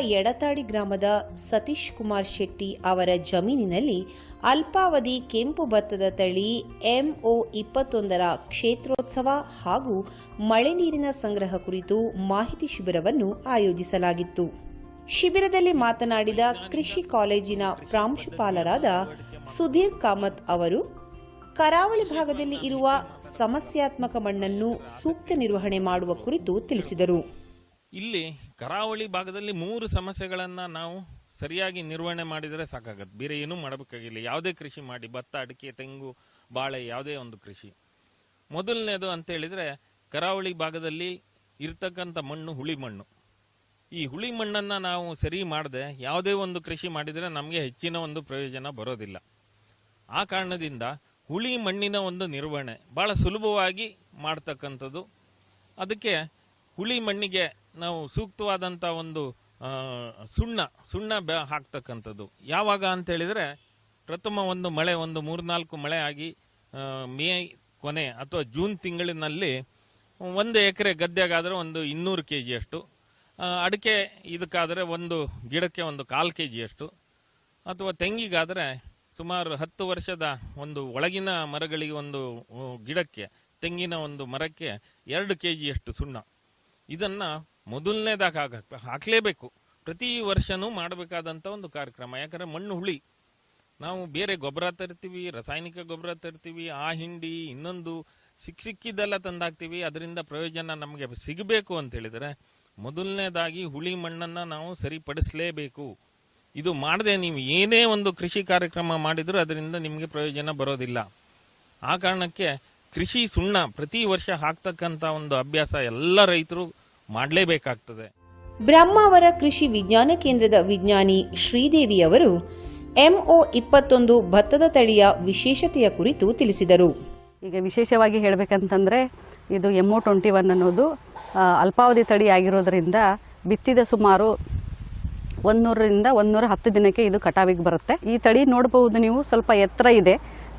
ಎಡತಾಡಿ ಗ್ರಾಮದ ಸತೀಶ್ ಕುಮಾರ್ ಶೆಟ್ಟಿ ಅವರ ಜಮೀನಿನಲ್ಲಿ ಅಲ್ಪಾವಧಿ ಕೆಂಪು ಭತ್ತದ ತಳಿ ಎಂಒ ಇಪ್ಪತ್ತೊಂದರ ಕ್ಷೇತ್ರೋತ್ಸವ ಹಾಗೂ ಮಳೆ ನೀರಿನ ಸಂಗ್ರಹ ಕುರಿತು ಮಾಹಿತಿ ಶಿಬಿರವನ್ನು ಆಯೋಜಿಸಲಾಗಿತ್ತು. ಶಿಬಿರದಲ್ಲಿ ಮಾತನಾಡಿದ ಕೃಷಿ ಕಾಲೇಜಿನ ಪ್ರಾಂಶುಪಾಲರಾದ ಸುಧೀರ್ ಕಾಮತ್ ಅವರು, ಕರಾವಳಿ ಭಾಗದಲ್ಲಿ ಇರುವ ಸಮಸ್ಯಾತ್ಮಕ ಮಣ್ಣನ್ನು ಸೂಕ್ತ ನಿರ್ವಹಣೆ ಮಾಡುವ ಕುರಿತು ತಿಳಿಸಿದರು. ಇಲ್ಲಿ ಕರಾವಳಿ ಭಾಗದಲ್ಲಿ ಮೂರು ಸಮಸ್ಯೆಗಳನ್ನು ನಾವು ಸರಿಯಾಗಿ ನಿರ್ವಹಣೆ ಮಾಡಿದರೆ ಸಾಕಾಗತ್ತೆ. ಬೇರೆ ಏನೂ ಮಾಡಬೇಕಾಗಿಲ್ಲ. ಯಾವುದೇ ಕೃಷಿ ಮಾಡಿ, ಭತ್ತ, ಅಡಿಕೆ, ತೆಂಗು, ಬಾಳೆ, ಯಾವುದೇ ಒಂದು ಕೃಷಿ. ಮೊದಲನೇದು ಅಂತ ಹೇಳಿದ್ರೆ ಕರಾವಳಿ ಭಾಗದಲ್ಲಿ ಇರ್ತಕ್ಕಂಥ ಮಣ್ಣು ಹುಳಿ ಮಣ್ಣು ಈ ಹುಳಿ ಮಣ್ಣನ್ನು ನಾವು ಸರಿ ಮಾಡದೆ ಯಾವುದೇ ಒಂದು ಕೃಷಿ ಮಾಡಿದರೆ ನಮಗೆ ಹೆಚ್ಚಿನ ಒಂದು ಪ್ರಯೋಜನ ಬರೋದಿಲ್ಲ. ಆ ಕಾರಣದಿಂದ ಹುಳಿ ಮಣ್ಣಿನ ಒಂದು ನಿರ್ವಹಣೆ ಭಾಳ ಸುಲಭವಾಗಿ ಮಾಡ್ತಕ್ಕಂಥದ್ದು. ಅದಕ್ಕೆ ಹುಳಿ ಮಣ್ಣಿಗೆ ನಾವು ಸೂಕ್ತವಾದಂಥ ಒಂದು ಸುಣ್ಣ ಸುಣ್ಣ ಬ, ಹಾಕ್ತಕ್ಕಂಥದ್ದು. ಯಾವಾಗ ಅಂತ ಹೇಳಿದರೆ, ಪ್ರಥಮ ಒಂದು ಮಳೆ, ಒಂದು ಮೂರ್ನಾಲ್ಕು ಮಳೆ ಆಗಿ ಮೇ ಕೊನೆ ಅಥವಾ ಜೂನ್ ತಿಂಗಳಿನಲ್ಲಿ ಒಂದು ಎಕರೆ ಗದ್ದೆಗಾದರೆ ಒಂದು ಇನ್ನೂರು ಕೆ ಜಿಯಷ್ಟು ಅಡಿಕೆ ಇದಕ್ಕಾದರೆ ಒಂದು ಗಿಡಕ್ಕೆ ಒಂದು ಕಾಲು ಕೆ ಜಿಯಷ್ಟು ಅಥವಾ ತೆಂಗಿಗಾದರೆ ಸುಮಾರು ಹತ್ತು ವರ್ಷದ ಒಂದು ಒಳಗಿನ ಮರಗಳಿಗೆ ಒಂದು ಗಿಡಕ್ಕೆ, ತೆಂಗಿನ ಒಂದು ಮರಕ್ಕೆ ಎರಡು ಕೆ ಜಿಯಷ್ಟು ಸುಣ್ಣ. ಇದನ್ನು ಮೊದಲನೇದಾಗಿ ಹಾಕ ಹಾಕಲೇಬೇಕು. ಪ್ರತಿ ವರ್ಷನೂ ಮಾಡಬೇಕಾದಂಥ ಒಂದು ಕಾರ್ಯಕ್ರಮ. ಯಾಕಂದರೆ ಮಣ್ಣು ಹುಳಿ. ನಾವು ಬೇರೆ ಗೊಬ್ಬರ ತರ್ತೀವಿ, ರಾಸಾಯನಿಕ ಗೊಬ್ಬರ ತರ್ತೀವಿ, ಆ ಹಿಂಡಿ, ಇನ್ನೊಂದು ಸಿಕ್ಕ ಸಿಕ್ಕಿದ್ದೆಲ್ಲ ತಂದಾಕ್ತೀವಿ. ಅದರಿಂದ ಪ್ರಯೋಜನ ನಮಗೆ ಸಿಗಬೇಕು ಅಂತ ಹೇಳಿದರೆ ಮೊದಲನೇದಾಗಿ ಹುಳಿ ಮಣ್ಣನ್ನು ನಾವು ಸರಿಪಡಿಸಲೇಬೇಕು. ಇದು ಮಾಡದೆ ನೀವು ಏನೇ ಒಂದು ಕೃಷಿ ಕಾರ್ಯಕ್ರಮ ಮಾಡಿದರೂ ಅದರಿಂದ ನಿಮಗೆ ಪ್ರಯೋಜನ ಬರೋದಿಲ್ಲ. ಆ ಕಾರಣಕ್ಕೆ ಕೃಷಿ ಸುಣ್ಣ ಪ್ರತಿ ವರ್ಷ ಹಾಕ್ತಕ್ಕಂಥ ಒಂದು ಅಭ್ಯಾಸ ಎಲ್ಲ ರೈತರು ಮಾಡಲೇಬೇಕಾಗ್ತದೆ. ಬ್ರಹ್ಮಾವರ ಕೃಷಿ ವಿಜ್ಞಾನ ಕೇಂದ್ರದ ವಿಜ್ಞಾನಿ ಶ್ರೀದೇವಿ ಅವರು ಎಂಒ ಇಪ್ಪತ್ತೊಂದು ಭತ್ತದ ತಳಿಯ ವಿಶೇಷತೆಯ ಕುರಿತು ತಿಳಿಸಿದರು. ಈಗ ವಿಶೇಷವಾಗಿ ಹೇಳಬೇಕಂತಂದರೆ ಇದು ಎಂ ಒ ಟ್ವೆಂಟಿ ಒನ್ ಅನ್ನೋದು ಅಲ್ಪಾವಧಿ ತಳಿ ಆಗಿರೋದ್ರಿಂದ ಬಿತ್ತಿದ ಸುಮಾರು ಒಂದೂರರಿಂದ ಒಂದೂರ ಹತ್ತು ದಿನಕ್ಕೆ ಇದು ಕಟಾವಿಗೆ ಬರುತ್ತೆ. ಈ ತಳಿ ನೋಡಬಹುದು ನೀವು ಸ್ವಲ್ಪ ಎತ್ತರ ಇದೆ.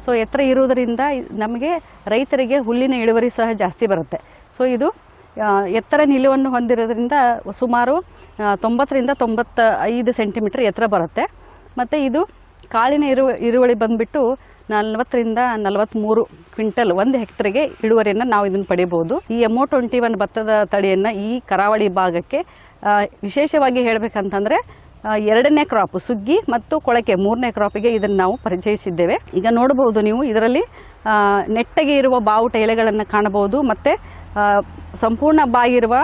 ಸೊ ಎತ್ತರ ಇರೋದರಿಂದ ನಮಗೆ ರೈತರಿಗೆ ಹುಲ್ಲಿನ ಇಳುವರಿ ಸಹ ಜಾಸ್ತಿ ಬರುತ್ತೆ. ಸೊ ಇದು ಎತ್ತರ ನಿಲುವನ್ನು ಹೊಂದಿರೋದ್ರಿಂದ ಸುಮಾರು ತೊಂಬತ್ತರಿಂದ ತೊಂಬತ್ತ ಐದು ಸೆಂಟಿಮೀಟರ್ ಎತ್ತರ ಬರುತ್ತೆ. ಮತ್ತು ಇದು ಕಾಳಿನ ಇರು, ಇರುವಳಿ ಬಂದುಬಿಟ್ಟು ನಲ್ವತ್ತರಿಂದ ನಲವತ್ತ್ಮೂರು ಕ್ವಿಂಟಲ್ ಒಂದು ಹೆಕ್ಟರ್ಗೆ ಇಳುವರಿಯನ್ನು ನಾವು ಇದನ್ನು ಪಡಿಬೋದು. ಈ ಎಮೋ ಟ್ವೆಂಟಿ ಒನ್ ಭತ್ತದ ತಳಿಯನ್ನು ಈ ಕರಾವಳಿ ಭಾಗಕ್ಕೆ ವಿಶೇಷವಾಗಿ ಹೇಳಬೇಕಂತಂದರೆ ಎರಡನೇ ಕ್ರಾಪ್ ಸುಗ್ಗಿ ಮತ್ತು ಕೊಳಕೆ ಮೂರನೇ ಕ್ರಾಪಿಗೆ ಇದನ್ನು ನಾವು ಪರಿಚಯಿಸಿದ್ದೇವೆ. ಈಗ ನೋಡಬಹುದು ನೀವು, ಇದರಲ್ಲಿ ನೆಟ್ಟಗೆ ಇರುವ ಬಾವುಟ ಎಲೆಗಳನ್ನು ಕಾಣಬಹುದು, ಮತ್ತು ಸಂಪೂರ್ಣ ಬಾಗಿರುವ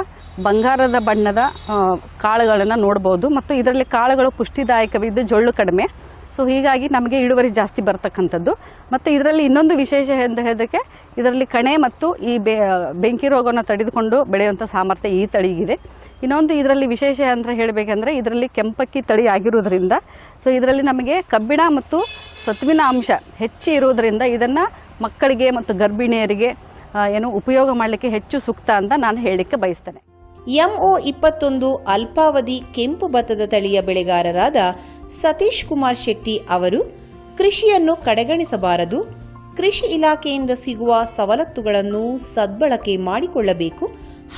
ಬಂಗಾರದ ಬಣ್ಣದ ಕಾಳುಗಳನ್ನು ನೋಡ್ಬೋದು. ಮತ್ತು ಇದರಲ್ಲಿ ಕಾಳುಗಳು ಪುಷ್ಟಿದಾಯಕವಿದ್ದು ಜೊಳ್ಳು ಕಡಿಮೆ. ಸೊ ಹೀಗಾಗಿ ನಮಗೆ ಇಳುವರಿ ಜಾಸ್ತಿ ಬರ್ತಕ್ಕಂಥದ್ದು. ಮತ್ತು ಇದರಲ್ಲಿ ಇನ್ನೊಂದು ವಿಶೇಷ ಎಂದು ಹೇಳೋದಕ್ಕೆ, ಇದರಲ್ಲಿ ಕಣೆ ಮತ್ತು ಈ ಬೆಂಕಿ ರೋಗವನ್ನು ತಡೆದುಕೊಂಡು ಬೆಳೆಯುವಂಥ ಸಾಮರ್ಥ್ಯ ಈ ತಳಿಗಿದೆ. ಇನ್ನೊಂದು ಇದರಲ್ಲಿ ವಿಶೇಷ ಅಂತ ಹೇಳಬೇಕಂದ್ರೆ, ಇದರಲ್ಲಿ ಕೆಂಪಕ್ಕಿ ತಳಿ ಆಗಿರುವುದರಿಂದ ಸೊ ಇದರಲ್ಲಿ ನಮಗೆ ಕಬ್ಬಿಣ ಮತ್ತು ಸತ್ವಿನ ಅಂಶ ಹೆಚ್ಚಿ ಇರುವುದರಿಂದ ಇದನ್ನು ಮಕ್ಕಳಿಗೆ ಮತ್ತು ಗರ್ಭಿಣಿಯರಿಗೆ ಏನು ಉಪಯೋಗ ಮಾಡಲಿಕ್ಕೆ ಹೆಚ್ಚು ಸೂಕ್ತ ಅಂತ ನಾನು ಹೇಳಲಿಕ್ಕೆ ಬಯಸ್ತೇನೆ. ಎಂಒ ಇಪ್ಪತ್ತೊಂದು ಅಲ್ಪಾವಧಿ ಕೆಂಪು ಭತ್ತದ ತಳಿಯ ಬೆಳೆಗಾರರಾದ ಸತೀಶ್ ಕುಮಾರ್ ಶೆಟ್ಟಿ ಅವರು, ಕೃಷಿಯನ್ನು ಕಡೆಗಣಿಸಬಾರದು, ಕೃಷಿ ಇಲಾಖೆಯಿಂದ ಸಿಗುವ ಸವಲತ್ತುಗಳನ್ನು ಸದ್ಬಳಕೆ ಮಾಡಿಕೊಳ್ಳಬೇಕು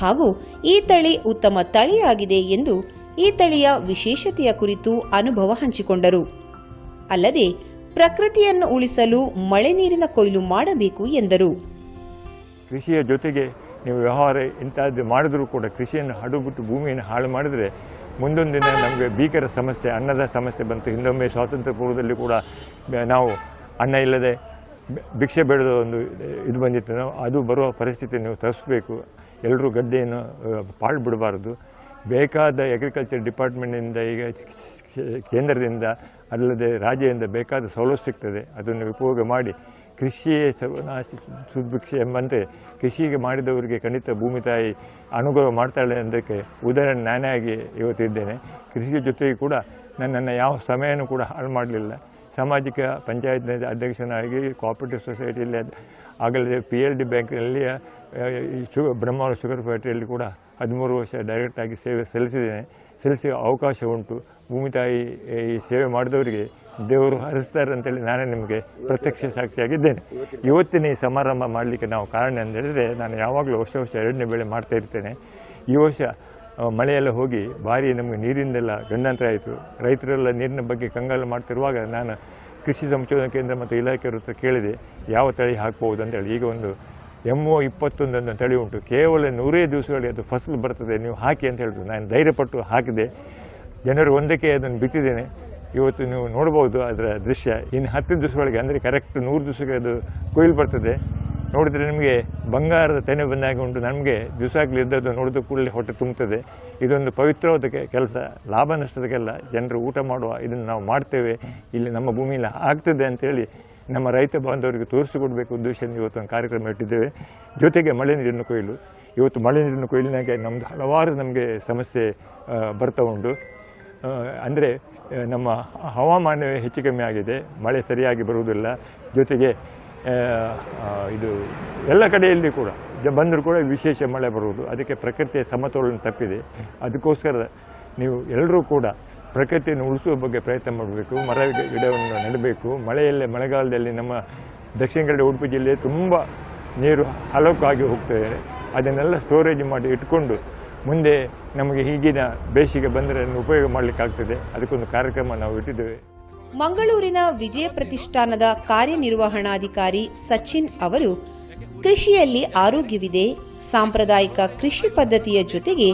ಹಾಗೂ ಈ ತಳಿ ಉತ್ತಮ ತಳಿಯಾಗಿದೆ ಎಂದು ಈ ತಳಿಯ ವಿಶೇಷತೆಯ ಕುರಿತು ಅನುಭವ ಹಂಚಿಕೊಂಡರು. ಅಲ್ಲದೆ, ಪ್ರಕೃತಿಯನ್ನು ಉಳಿಸಲು ಮಳೆ ನೀರಿನ ಕೊಯ್ಲು ಮಾಡಬೇಕು ಎಂದರು. ಕೃಷಿಯ ಜೊತೆಗೆ ನೀವು ವ್ಯವಹಾರ ಇಂಥದ್ದು ಮಾಡಿದರೂ ಕೂಡ ಕೃಷಿಯನ್ನು ಹಡುಬಿಟ್ಟು ಭೂಮಿಯನ್ನು ಹಾಳು ಮಾಡಿದರೆ ಮುಂದೊಂದು ದಿನ ನಮಗೆ ಭೀಕರ ಸಮಸ್ಯೆ, ಅನ್ನದ ಸಮಸ್ಯೆ ಬಂತು. ಹಿಂದೊಮ್ಮೆ ಸ್ವಾತಂತ್ರ್ಯ ಪೂರ್ವದಲ್ಲಿ ಕೂಡ ನಾವು ಅನ್ನ ಇಲ್ಲದೆ ಭಿಕ್ಷೆ ಬೇಡದ ಒಂದು ಇದು ಬಂದಿತ್ತು. ನಾವು ಅದು ಬರುವ ಪರಿಸ್ಥಿತಿ ನೀವು ತರಿಸ್ಬೇಕು. ಎಲ್ಲರೂ ಗಡ್ಡೆಯನ್ನು ಪಾಳು ಬಿಡಬಾರ್ದು. ಬೇಕಾದ ಅಗ್ರಿಕಲ್ಚರ್ ಡಿಪಾರ್ಟ್ಮೆಂಟಿಂದ ಈಗ ಕೇಂದ್ರದಿಂದ ಅಲ್ಲದೆ ರಾಜ್ಯದಿಂದ ಬೇಕಾದ ಸವಲತ್ತು ಸಿಗ್ತದೆ. ಅದನ್ನು ಉಪಯೋಗ ಮಾಡಿ ಕೃಷಿಯೇ ಸರ್ವನಾಶ ಸುಭಿಕ್ಷೆ ಎಂಬಂತೆ ಕೃಷಿಗೆ ಮಾಡಿದವರಿಗೆ ಖಂಡಿತ ಭೂಮಿ ತಾಯಿ ಅನುಗ್ರಹ ಮಾಡ್ತಾಳೆ ಅನ್ನೋದಕ್ಕೆ ಉದಾಹರಣೆ ನಾನೇ ಆಗಿ ಇವತ್ತಿದ್ದೇನೆ ಕೃಷಿ ಜೊತೆಗೆ ಕೂಡ ನನ್ನನ್ನು ಯಾವ ಸಮಯನೂ ಕೂಡ ಹಾಳು ಮಾಡಲಿಲ್ಲ. ಸಾಮಾಜಿಕ ಪಂಚಾಯತ್ ಅಧ್ಯಕ್ಷನಾಗಿ ಕೋಆಪರೇಟಿವ್ ಸೊಸೈಟಿಯಲ್ಲಿ ಆಗಲೇ ಪಿ ಎಲ್ ಡಿ ಬ್ಯಾಂಕ್ನಲ್ಲಿ ಈ ಶು ಬ್ರಹ್ಮಾವರ ಶುಗರ್ ಫ್ಯಾಕ್ಟ್ರಿಯಲ್ಲಿ ಕೂಡ ಹದಿಮೂರು ವರ್ಷ ಡೈರೆಕ್ಟಾಗಿ ಸೇವೆ ಸಲ್ಲಿಸಿದ್ದೇನೆ. ಸಲ್ಲಿಸಿ ಅವಕಾಶ ಉಂಟು. ಭೂಮಿ ತಾಯಿ ಈ ಸೇವೆ ಮಾಡಿದವರಿಗೆ ದೇವರು ಹರಿಸ್ತಾರೆ ಅಂತೇಳಿ ನಾನೇ ನಿಮಗೆ ಪ್ರತ್ಯಕ್ಷ ಸಾಕ್ಷಿಯಾಗಿದ್ದೇನೆ. ಇವತ್ತಿನ ಈ ಸಮಾರಂಭ ಮಾಡಲಿಕ್ಕೆ ನಾವು ಕಾರಣ ಅಂತ ಹೇಳಿದರೆ ನಾನು ಯಾವಾಗಲೂ ವರ್ಷ ವರ್ಷ ಎರಡನೇ ಬೆಳೆ ಮಾಡ್ತಾ ಇರ್ತೇನೆ. ಈ ವರ್ಷ ಮಳೆಯೆಲ್ಲ ಹೋಗಿ ಭಾರಿ ನಮಗೆ ನೀರಿಂದೆಲ್ಲ ಗಂಡಾಂತರ ಆಯಿತು. ರೈತರೆಲ್ಲ ನೀರಿನ ಬಗ್ಗೆ ಕಂಗಾಲು ಮಾಡ್ತಿರುವಾಗ ನಾನು ಕೃಷಿ ಸಂಶೋಧನಾ ಕೇಂದ್ರ ಮತ್ತು ಇಲಾಖೆಯವ್ರ ಹತ್ರ ಕೇಳಿದೆ, ಯಾವ ತಳಿ ಹಾಕ್ಬೋದು ಅಂತೇಳಿ ಈಗ ಒಂದು ಎಂ ಒ ಅಂತ ತಳಿ ಉಂಟು ಕೇವಲ ನೂರೇ ದಿವಸಗಳಿಗೆ ಅದು ಫಸಲು ಬರ್ತದೆ. ನೀವು ಹಾಕಿ ಅಂತ ಹೇಳಿದ್ರು ನಾನು ಧೈರ್ಯಪಟ್ಟು ಹಾಕಿದೆ. ಜನರು ಒಂದಕ್ಕೆ ಅದನ್ನು ಬಿತ್ತಿದ್ದೇನೆ ಇವತ್ತು ನೀವು ನೋಡ್ಬೋದು ಅದರ ದೃಶ್ಯ. ಇನ್ನು ಹತ್ತು ದಿವಸಗಳಿಗೆ, ಅಂದರೆ ಕರೆಕ್ಟ್ ನೂರು ದಿವಸಕ್ಕೆ ಅದು ಕೊಯ್ಲು ಬರ್ತದೆ. ನೋಡಿದರೆ ನಿಮಗೆ ಬಂಗಾರದ ತೆನೆ ಬಂದಾಗ ಉಂಟು. ನಮಗೆ ದಿವಸಾಗ್ಲಿ ಇದ್ದದ್ದು ನೋಡಿದ ಕೂಡಲೇ ಹೊಟ್ಟೆ ತುಂಬುತ್ತದೆ ಇದೊಂದು ಪವಿತ್ರವಾದ ಕೆಲಸ. ಲಾಭ ನಷ್ಟದಕ್ಕೆಲ್ಲ ಜನರು ಊಟ ಮಾಡುವ ಇದನ್ನು ನಾವು ಮಾಡ್ತೇವೆ. ಇಲ್ಲಿ ನಮ್ಮ ಭೂಮಿಯಲ್ಲಿ ಆಗ್ತದೆ ಅಂತೇಳಿ ನಮ್ಮ ರೈತ ಬಾಂಧವರಿಗೆ ತೋರಿಸಿಕೊಡಬೇಕು ಉದ್ದೇಶದಿಂದ ಇವತ್ತು ಒಂದು ಕಾರ್ಯಕ್ರಮ ಇಟ್ಟಿದ್ದೇವೆ. ಜೊತೆಗೆ ಮಳೆ ನೀರಿನ ಕೊಯ್ಲು. ಇವತ್ತು ಮಳೆ ನೀರಿನ ಕೊಯ್ಲಿನಾಗೆ ನಮ್ಮದು ಹಲವಾರು ನಮಗೆ ಸಮಸ್ಯೆ ಬರ್ತಾ ಉಂಟು. ಅಂದರೆ ನಮ್ಮ ಹವಾಮಾನವೇ ಹೆಚ್ಚು ಕಮ್ಮಿ ಆಗಿದೆ. ಮಳೆ ಸರಿಯಾಗಿ ಬರುವುದಿಲ್ಲ. ಜೊತೆಗೆ ಇದು ಎಲ್ಲ ಕಡೆಯಲ್ಲಿ ಕೂಡ ಬಂದರೂ ಕೂಡ ವಿಶೇಷ ಮಳೆ ಬರುವುದು. ಅದಕ್ಕೆ ಪ್ರಕೃತಿಯ ಸಮತೋಲನ ತಪ್ಪಿದೆ. ಅದಕ್ಕೋಸ್ಕರ ನೀವು ಎಲ್ಲರೂ ಕೂಡ ಪ್ರಕೃತಿಯನ್ನು ಉಳಿಸುವ ಬಗ್ಗೆ ಪ್ರಯತ್ನ ಮಾಡಬೇಕು, ಮರ ಗಿಡವನ್ನು ನೆಡಬೇಕು. ಮಳೆಯಲ್ಲೇ, ಮಳೆಗಾಲದಲ್ಲಿ ನಮ್ಮ ದಕ್ಷಿಣ ಕನ್ನಡ, ಉಡುಪಿ ಜಿಲ್ಲೆ ತುಂಬ ನೀರು ಹಲಕಾಗಿ ಹೋಗ್ತದೆ ಅದನ್ನೆಲ್ಲ ಸ್ಟೋರೇಜ್ ಮಾಡಿ ಇಟ್ಕೊಂಡು ಮುಂದೆ ನಮಗೆ ಈಗಿನ ಬೇಸಿಗೆ ಬಂದರೆ ಅದನ್ನು ಉಪಯೋಗ ಮಾಡಲಿಕ್ಕಾಗ್ತದೆ. ಅದಕ್ಕೊಂದು ಕಾರ್ಯಕ್ರಮ ನಾವು ಇಟ್ಟಿದ್ದೇವೆ. ಮಂಗಳೂರಿನ ವಿಜಯ ಪ್ರತಿಷ್ಠಾನದ ಕಾರ್ಯನಿರ್ವಹಣಾಧಿಕಾರಿ ಸಚಿನ್ ಅವರು ಕೃಷಿಯಲ್ಲಿ ಆರೋಗ್ಯವಿದೆ ಸಾಂಪ್ರದಾಯಿಕ ಕೃಷಿ ಪದ್ಧತಿಯ ಜೊತೆಗೆ